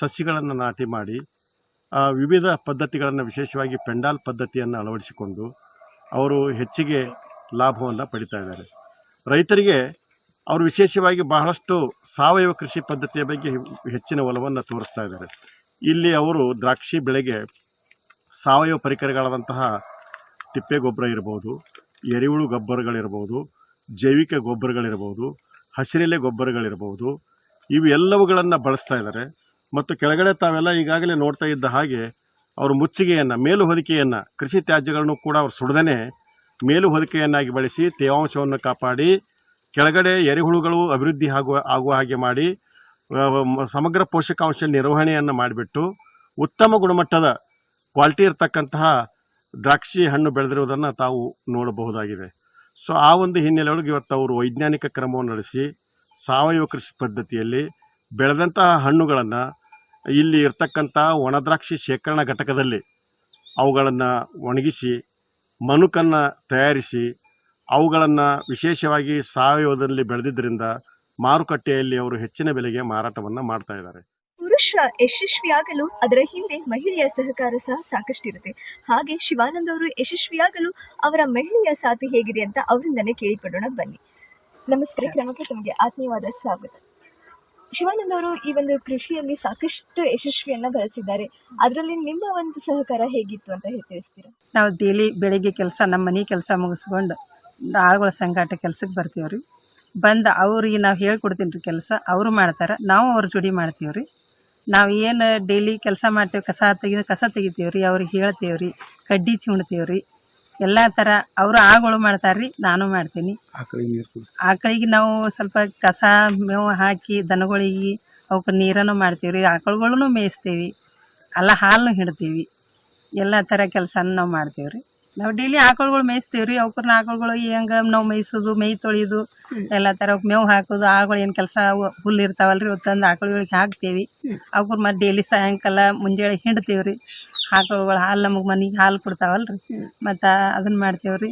ಸಸಿಗಳನ್ನು ನಾಟಿ ಮಾಡಿ ವಿವಿಧ ಪದ್ಧತಿಗಳನ್ನು ವಿಶೇಷವಾಗಿ ಪೆಂಡಾಲ್ ಪದ್ಧತಿಯನ್ನು ಅಳವಡಿಸಿಕೊಂಡು ಅವರು ಹೆಚ್ಚಿಗೆ ಲಾಭವನ್ನು ಪಡಿತಾ ಇದ್ದಾರೆ. ರೈತರಿಗೆ ಅವರು ವಿಶೇಷವಾಗಿ ಬಹಳಷ್ಟು ಸಾವಯವ ಕೃಷಿ ಪದ್ಧತಿಯ ಬಗ್ಗೆ ಹೆಚ್ಚಿನ ಒಲವನ್ನು ತೋರಿಸ್ತಾ ಇದ್ದಾರೆ. ಇಲ್ಲಿ ಅವರು ದ್ರಾಕ್ಷಿ ಬೆಳೆಗೆ ಸಾವಯವ ಪರಿಕರಗಳಾದಂತಹ ತಿಪ್ಪೆ ಗೊಬ್ಬರ ಇರ್ಬೋದು, ಎರೆಹುಳು ಗೊಬ್ಬರಗಳಿರ್ಬೋದು, ಜೈವಿಕ ಗೊಬ್ಬರಗಳಿರ್ಬೋದು, ಹಸಿರೆಲೆ ಗೊಬ್ಬರಗಳಿರ್ಬೋದು ಇವೆಲ್ಲವುಗಳನ್ನು ಬಳಸ್ತಾ ಇದ್ದಾರೆ. ಮತ್ತು ಕೆಳಗಡೆ ತಾವೆಲ್ಲ ಈಗಾಗಲೇ ನೋಡ್ತಾ ಇದ್ದ ಹಾಗೆ ಅವರು ಮುಚ್ಚಿಗೆಯನ್ನು, ಮೇಲು ಹೊದಿಕೆಯನ್ನು, ಕೃಷಿ ತ್ಯಾಜ್ಯಗಳನ್ನು ಕೂಡ ಅವರು ಸುಡದೇ ಮೇಲು ಹೊದಿಕೆಯನ್ನಾಗಿ ಬಳಸಿ ತೇವಾಂಶವನ್ನು ಕಾಪಾಡಿ ಕೆಳಗಡೆ ಎರೆಹುಳುಗಳು ಅಭಿವೃದ್ಧಿ ಆಗುವ ಆಗುವ ಹಾಗೆ ಮಾಡಿ ಸಮಗ್ರ ಪೋಷಕಾಂಶ ನಿರ್ವಹಣೆಯನ್ನು ಮಾಡಿಬಿಟ್ಟು ಉತ್ತಮ ಗುಣಮಟ್ಟದ ಕ್ವಾಲಿಟಿ ಇರತಕ್ಕಂತಹ ದ್ರಾಕ್ಷಿ ಹಣ್ಣು ಬೆಳೆದಿರುವುದನ್ನು ತಾವು ನೋಡಬಹುದಾಗಿದೆ. ಸೊ, ಆ ಒಂದು ಹಿನ್ನೆಲೆಯೊಳಗೆ ಇವತ್ತು ಅವರು ವೈಜ್ಞಾನಿಕ ಕ್ರಮವನ್ನು ನಡೆಸಿ, ಸಾವಯವ ಕೃಷಿ ಪದ್ಧತಿಯಲ್ಲಿ ಬೆಳೆದಂತಹ ಹಣ್ಣುಗಳನ್ನು ಇಲ್ಲಿ ಇರ್ತಕ್ಕಂಥ ಒಣದ್ರಾಕ್ಷಿ ಶೇಖರಣಾ ಘಟಕದಲ್ಲಿ ಅವುಗಳನ್ನು ಒಣಗಿಸಿ, ಮನುಕನ್ನು ತಯಾರಿಸಿ ಅವುಗಳನ್ನು ವಿಶೇಷವಾಗಿ ಸಾವಯವದಲ್ಲಿ ಬೆಳೆದಿದ್ದರಿಂದ ಮಾರುಕಟ್ಟೆಯಲ್ಲಿ ಅವರು ಹೆಚ್ಚಿನ ಬೆಲೆಗೆ ಮಾರಾಟವನ್ನು ಮಾಡ್ತಾ ಇದ್ದಾರೆ. ಪುರುಷ ಯಶಸ್ವಿಯಾಗಲು ಅದರ ಹಿಂದೆ ಮಹಿಳೆಯ ಸಹಕಾರ ಸಹ ಸಾಕಷ್ಟಿರುತ್ತೆ. ಹಾಗೆ ಶಿವಾನಂದ್ ಅವರು ಯಶಸ್ವಿಯಾಗಲು ಅವರ ಮಹಿಳೆಯ ಸಾಥಿ ಹೇಗಿದೆ ಅಂತ ಅವರಿಂದಲೇ ಕೇಳಿಕೊಳ್ಳೋಣ ಬನ್ನಿ. ನಮಸ್ಕಾರ ಕ್ರಮಕ್ಕೆ ತಮಗೆ ಆತ್ಮೀಯವಾದ ಸ್ವಾಗತ. ಶಿವಾನಂದ್ ಅವರು ಈ ಒಂದು ಕೃಷಿಯಲ್ಲಿ ಸಾಕಷ್ಟು ಯಶಸ್ವಿಯನ್ನ ಗಳಿಸಿದ್ದಾರೆ ಅದರಲ್ಲಿ ನಿಮ್ಮ ಒಂದು ಸಹಕಾರ ಹೇಗಿತ್ತು ಅಂತ ಹೇಳಿ ತಿಳಿಸ್ತೀರಾ ನಾವು ಡೈಲಿ ಬೆಳಿಗ್ಗೆ ಕೆಲಸ, ನಮ್ಮ ಮನೆ ಕೆಲಸ ಮುಗಿಸ್ಕೊಂಡು ಆಳುಗಳ ಸಂಗಾಟ ಕೆಲಸಕ್ಕೆ ಬರ್ತೀವಿ ರೀ. ಬಂದು ಅವ್ರಿಗೆ ನಾವು ಹೇಳ್ಕೊಡ್ತೀನಿ ರೀ ಕೆಲಸ, ಅವರು ಮಾಡ್ತಾರೆ, ನಾವು ಅವ್ರ ಜೋಡಿ ಮಾಡ್ತೀವಿ ರೀ. ನಾವು ಏನು ಡೈಲಿ ಕೆಲಸ ಮಾಡ್ತೇವೆ, ಕಸ ತೆಗಿ ಕಸ ತೆಗಿತೀವಿ ರೀ, ಅವ್ರಿಗೆ ಹೇಳ್ತೀವಿ ರೀ, ಕಡ್ಡಿ ಚುಣ್ತೀವಿ ರೀ. ಎಲ್ಲ ಥರ ಅವರು ಆಗಳು ಮಾಡ್ತಾರ್ರಿ ನಾನು ಮಾಡ್ತೀನಿ. ಆಕಳಿಗೆ ನಾವು ಸ್ವಲ್ಪ ಕಸ ಮೇವು ಹಾಕಿ ದನಗಳಿಗೆ ಅವಕ್ಕೆ ನೀರನ್ನು ಮಾಡ್ತೀವಿ ರೀ ಆಕಳುಗಳನ್ನು ಮೇಯಿಸ್ತೀವಿ. ಅಲ್ಲ ಹಾಲನ್ನು ಹಿಡ್ತೀವಿ. ಎಲ್ಲ ಥರ ಕೆಲಸನ ನಾವು ಮಾಡ್ತೀವಿ ರೀ ನಾವು ಡೈಲಿ ಆಕಳುಗಳು ಮೇಯಿಸ್ತೀವಿ ರೀ ಅವ್ರನ್ನ ಆಕಳುಗಳು ಹೆಂಗೆ ನಾವು ಮೇಯಿಸೋದು ಮೇಯ್ ತೊಳೆಯೋದು ಎಲ್ಲ ಥರ ಅವ್ಕೆ ಮೇವು ಹಾಕೋದು ಆಗಳು ಏನು ಕೆಲಸ ಹುಲ್ಲು ಇರ್ತಾವಲ್ರಿ ಅವು ತಂದು ಆಕಳುಗಳಿಗೆ ಹಾಕ್ತೀವಿ. ಅವ್ರ ಮತ್ತೆ ಡೈಲಿ ಸಾಯಂಕಾಲ ಮುಂಜಾನೆ ಹಿಂಡ್ತೀವಿ ರೀ ಆಕಳುಗಳು ಹಾಲು ನಮಗೆ ಮನೆಗೆ ಹಾಲು ಕೊಡ್ತಾವಲ್ರಿ. ಮತ್ತು ಅದನ್ನು ಮಾಡ್ತೇವೆ ರೀ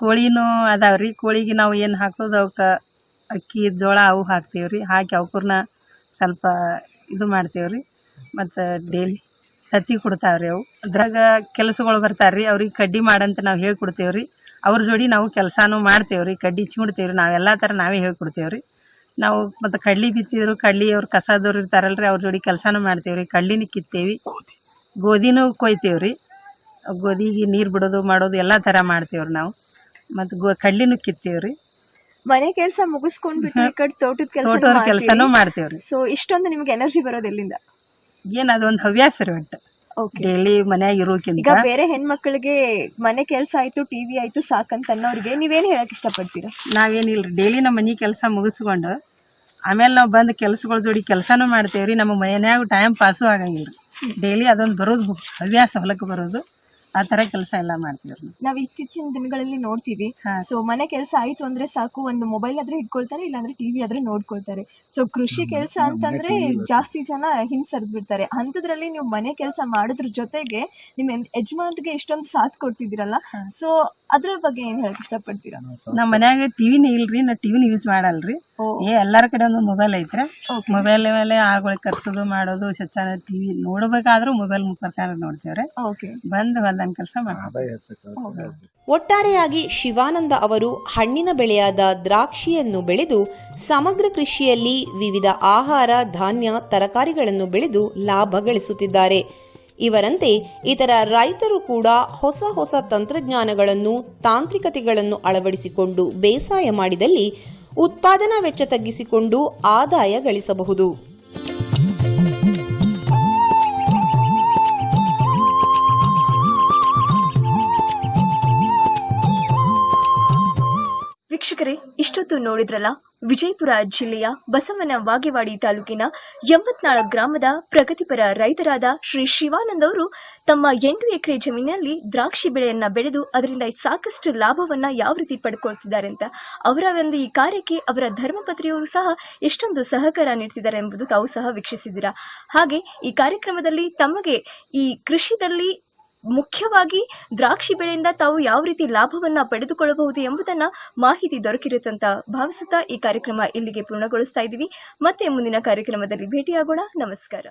ಕೋಳಿನೂ ಅದಾವೆ ರೀ ಕೋಳಿಗೆ ನಾವು ಏನು ಹಾಕೋದು ಅವಕ್ಕೆ ಅಕ್ಕಿ, ಜೋಳ ಅವು ಹಾಕ್ತೀವಿ ರೀ ಹಾಕಿ ಅವಕ್ಕೂರ್ನ ಸ್ವಲ್ಪ ಇದು ಮಾಡ್ತೇವೆ ರೀ ಮತ್ತು ಡೈಲಿ ತತ್ತಿ ಕೊಡ್ತಾವೆ ರೀ ಅವು. ಅದ್ರಾಗ ಕೆಲಸಗಳು ಬರ್ತಾರೆ ರೀ ಅವ್ರಿಗೆ ಕಡ್ಡಿ ಮಾಡಂತ ನಾವು ಹೇಳ್ಕೊಡ್ತೇವೆ ರೀ ಅವ್ರ ಜೋಡಿ ನಾವು ಕೆಲಸನೂ ಮಾಡ್ತೇವೆ ರೀ ಕಡ್ಡಿ ಚಿಮ್ಡ್ತೇವೆ ರೀ ನಾವೆಲ್ಲ ಥರ ನಾವೇ ಹೇಳ್ಕೊಡ್ತೇವೆ ರೀ ನಾವು ಮತ್ತು ಕಡ್ಲಿ ಬಿತ್ತಿದ್ರು ಕಡ್ಲಿ ಅವ್ರು ಕಸದವ್ರು ಇರ್ತಾರಲ್ಲ ರೀ ಅವ್ರ ಜೋಡಿ ಕೆಲಸನೂ ಮಾಡ್ತೇವೆ ರೀ ಕಡ್ಲಿನ ಕಿತ್ತೇವಿ. ಗೋಧಿನೂ ಕೊಯ್ತೇವೆ ರೀ ಗೋಧಿಗೆ ನೀರು ಬಿಡೋದು ಮಾಡೋದು ಎಲ್ಲ ಥರ ಮಾಡ್ತೇವ್ರಿ ನಾವು. ಮತ್ತು ಗೋ ಕಡ್ಲಿನೂ ಕಿತ್ತೇವೆ ರೀ ಮನೆ ಕೆಲಸ ಮುಗಿಸ್ಕೊಂಡ್ಬಿಟ್ಟು ಈ ಕಡೆ ತೋಟದ ತೋಟದ ಕೆಲಸ ಕೆಲಸನೂ ಮಾಡ್ತೇವೆ ರೀ ಸೊ ಇಷ್ಟೊಂದು ನಿಮ್ಗೆ ಎನರ್ಜಿ ಬರೋದು ಎಲ್ಲಿಂದ ಏನು ಒಂದು ಹವ್ಯಾಸ ರೀ ಒಟ್ಟು. ಡೈಲಿ ಮನ್ಯಾಗ ಈಗ ಇರೋಕ್ಕಿಂತ ಬೇರೆ ಹೆಣ್ಮಕ್ಳಿಗೆ ಮನೆ ಕೆಲಸ ಆಯ್ತು ಟಿವಿ ಆಯ್ತು ಸಾಕಂತ ಅನ್ನೋರಿಗೆ ನೀವೇನು ಹೇಳಕ್ ಇಷ್ಟಪಡ್ತೀರಾ? ನಾವೇನಿಲ್ಲ ಡೈಲಿ ನಮ್ಮ ಮನೆ ಕೆಲಸ ಮುಗಿಸ್ಕೊಂಡು ಆಮೇಲೆ ನಾವು ಬಂದು ಕೆಲಸಗಳ ಜೋಡಿ ಕೆಲಸನೂ ಮಾಡ್ತೇವ್ರಿ. ನಮ್ಮ ಮನೆಯಾಗ ಟೈಮ್ ಪಾಸು ಆಗಂಗಿಲ್ಲ ರೀ ಡೈಲಿ ಅದೊಂದು ಬರೋದು ಹವ್ಯಾಸ ಹೊಲಕ್ಕೆ ಬರೋದು. ಆ ತರ ಕೆಲಸ ಎಲ್ಲ ಮಾಡ್ತೀವಿ ರೀ ನಾವ್ ಇತ್ತೀಚಿನ ದಿನಗಳಲ್ಲಿ ನೋಡ್ತೀವಿ. ಸೊ ಮನೆ ಕೆಲಸ ಆಯ್ತು ಅಂದ್ರೆ ಸಾಕು ಒಂದು ಮೊಬೈಲ್ ಆದ್ರೆ ಇಟ್ಕೊಳ್ತಾರೆ ಇಲ್ಲಾಂದ್ರೆ ಟಿವಿ ಆದ್ರೆ ನೋಡ್ಕೊಳ್ತಾರೆ. ಸೊ ಕೃಷಿ ಕೆಲಸ ಅಂತಂದ್ರೆ ಜಾಸ್ತಿ ಜನ ಹಿಂಸರ್ದ್ ಬಿಡ್ತಾರೆ. ಅಂತದ್ರಲ್ಲಿ ನೀವು ಮನೆ ಕೆಲಸ ಮಾಡೋದ್ರ ಜೊತೆಗೆ ನಿಮ್ಮ ಯಜಮಾನ್ಗೆ ಯಜಮಾನ್ರಿಗೆ ಇಷ್ಟೊಂದು ಸಾಥ್ ಕೊಡ್ತಿದ್ದೀರಲ್ಲ? ಸೊ ಅದ್ರ ಬಗ್ಗೆ ಏನ್ ಹೇಳಕ್ ಇಷ್ಟಪಡ್ತೀರಾ? ನಮ್ಮ ಮನ್ಯಾಗ ಟಿವಿನೇ ಇಲ್ರಿ ನಾ ಟಿವಿನ ಯೂಸ್ ಮಾಡಲ್ರಿ. ಏ ಎಲ್ಲಾರ ಕಡೆ ಒಂದು ಮೊಬೈಲ್ ಐತ್ರಿ. ಮೊಬೈಲ್ ಮೇಲೆ ಆಗೋಳಿ ಕರ್ಸೋದು ಮಾಡೋದು ಸ್ವಚ್ಛ ಟಿವಿ ನೋಡ್ಬೇಕಾದ್ರೂ ಮೊಬೈಲ್ ಮುಖಾಂತರ ನೋಡ್ತೇವ್ರಿ. ಓಕೆ ಬಂದು ಕೆಲಸ ಒಟ್ಟಾರೆಯಾಗಿ ಶಿವಾನಂದ ಅವರು ಹಣ್ಣಿನ ಬೆಳೆಯಾದ ದ್ರಾಕ್ಷಿಯನ್ನು ಬೆಳೆದು ಸಮಗ್ರ ಕೃಷಿಯಲ್ಲಿ ವಿವಿಧ ಆಹಾರ ಧಾನ್ಯ ತರಕಾರಿಗಳನ್ನು ಬೆಳೆದು ಲಾಭ ಗಳಿಸುತ್ತಿದ್ದಾರೆ. ಇವರಂತೆ ಇತರ ರೈತರು ಕೂಡ ಹೊಸ ಹೊಸ ತಂತ್ರಜ್ಞಾನಗಳನ್ನು ತಾಂತ್ರಿಕತೆಗಳನ್ನು ಅಳವಡಿಸಿಕೊಂಡು ಬೇಸಾಯ ಮಾಡಿದಲ್ಲಿ ಉತ್ಪಾದನಾ ವೆಚ್ಚ ತಗ್ಗಿಸಿಕೊಂಡು ಆದಾಯ ಗಳಿಸಬಹುದು. ಇಷ್ಟೊತ್ತು ನೋಡಿದ್ರಲ್ಲ? ವಿಜಯಪುರ ಜಿಲ್ಲೆಯ ಬಸವನ ವಾಗೇವಾಡಿ ತಾಲೂಕಿನ ಎಂಬತ್ನಾಳು ಗ್ರಾಮದ ಪ್ರಗತಿಪರ ರೈತರಾದ ಶ್ರೀ ಶಿವಾನಂದ್ ಅವರು ತಮ್ಮ ಎಂಟು ಎಕರೆ ಜಮೀನಿನಲ್ಲಿ ದ್ರಾಕ್ಷಿ ಬೆಳೆಯನ್ನ ಬೆಳೆದು ಅದರಿಂದ ಸಾಕಷ್ಟು ಲಾಭವನ್ನ ಯಾವ ರೀತಿ ಪಡ್ಕೊಳ್ತಿದ್ದಾರೆ ಅಂತ ಅವರ ಒಂದು ಈ ಕಾರ್ಯಕ್ಕೆ ಅವರ ಧರ್ಮಪತ್ರಿಯವರು ಸಹ ಎಷ್ಟೊಂದು ಸಹಕಾರ ನೀಡ್ತಿದ್ದಾರೆ ಎಂಬುದು ತಾವು ಸಹ ವೀಕ್ಷಿಸಿದ್ದೀರಾ? ಹಾಗೆ ಈ ಕಾರ್ಯಕ್ರಮದಲ್ಲಿ ತಮಗೆ ಈ ಕೃಷಿದಲ್ಲಿ ಮುಖ್ಯವಾಗಿ ದ್ರಾಕ್ಷಿ ಬೆಳೆಯಿಂದ ತಾವು ಯಾವ ರೀತಿ ಲಾಭವನ್ನ ಪಡೆದುಕೊಳ್ಳಬಹುದು ಎಂಬುದನ್ನ ಮಾಹಿತಿ ದೊರಕಿರುತ್ತಂತ ಭಾವಿಸುತ್ತಾ ಈ ಕಾರ್ಯಕ್ರಮ ಇಲ್ಲಿಗೆ ಪೂರ್ಣಗೊಳಿಸ್ತಾ ಇದ್ದೀವಿ. ಮತ್ತೆ ಮುಂದಿನ ಕಾರ್ಯಕ್ರಮದಲ್ಲಿ ಭೇಟಿಯಾಗೋಣ. ನಮಸ್ಕಾರ.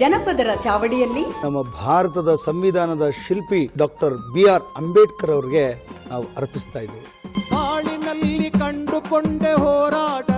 ಜನಪದರ ಚಾವಡಿಯಲ್ಲಿ ನಮ್ಮ ಭಾರತದ ಸಂವಿಧಾನದ ಶಿಲ್ಪಿ ಡಾಕ್ಟರ್ ಬಿ ಆರ್ ಅಂಬೇಡ್ಕರ್ ಅವರಿಗೆ ನಾವು ಅರ್ಪಿಸ್ತಾ ಇದ್ದೀವಿ. ಕಂಡುಕೊಂಡೆ ಹೋರಾಟ.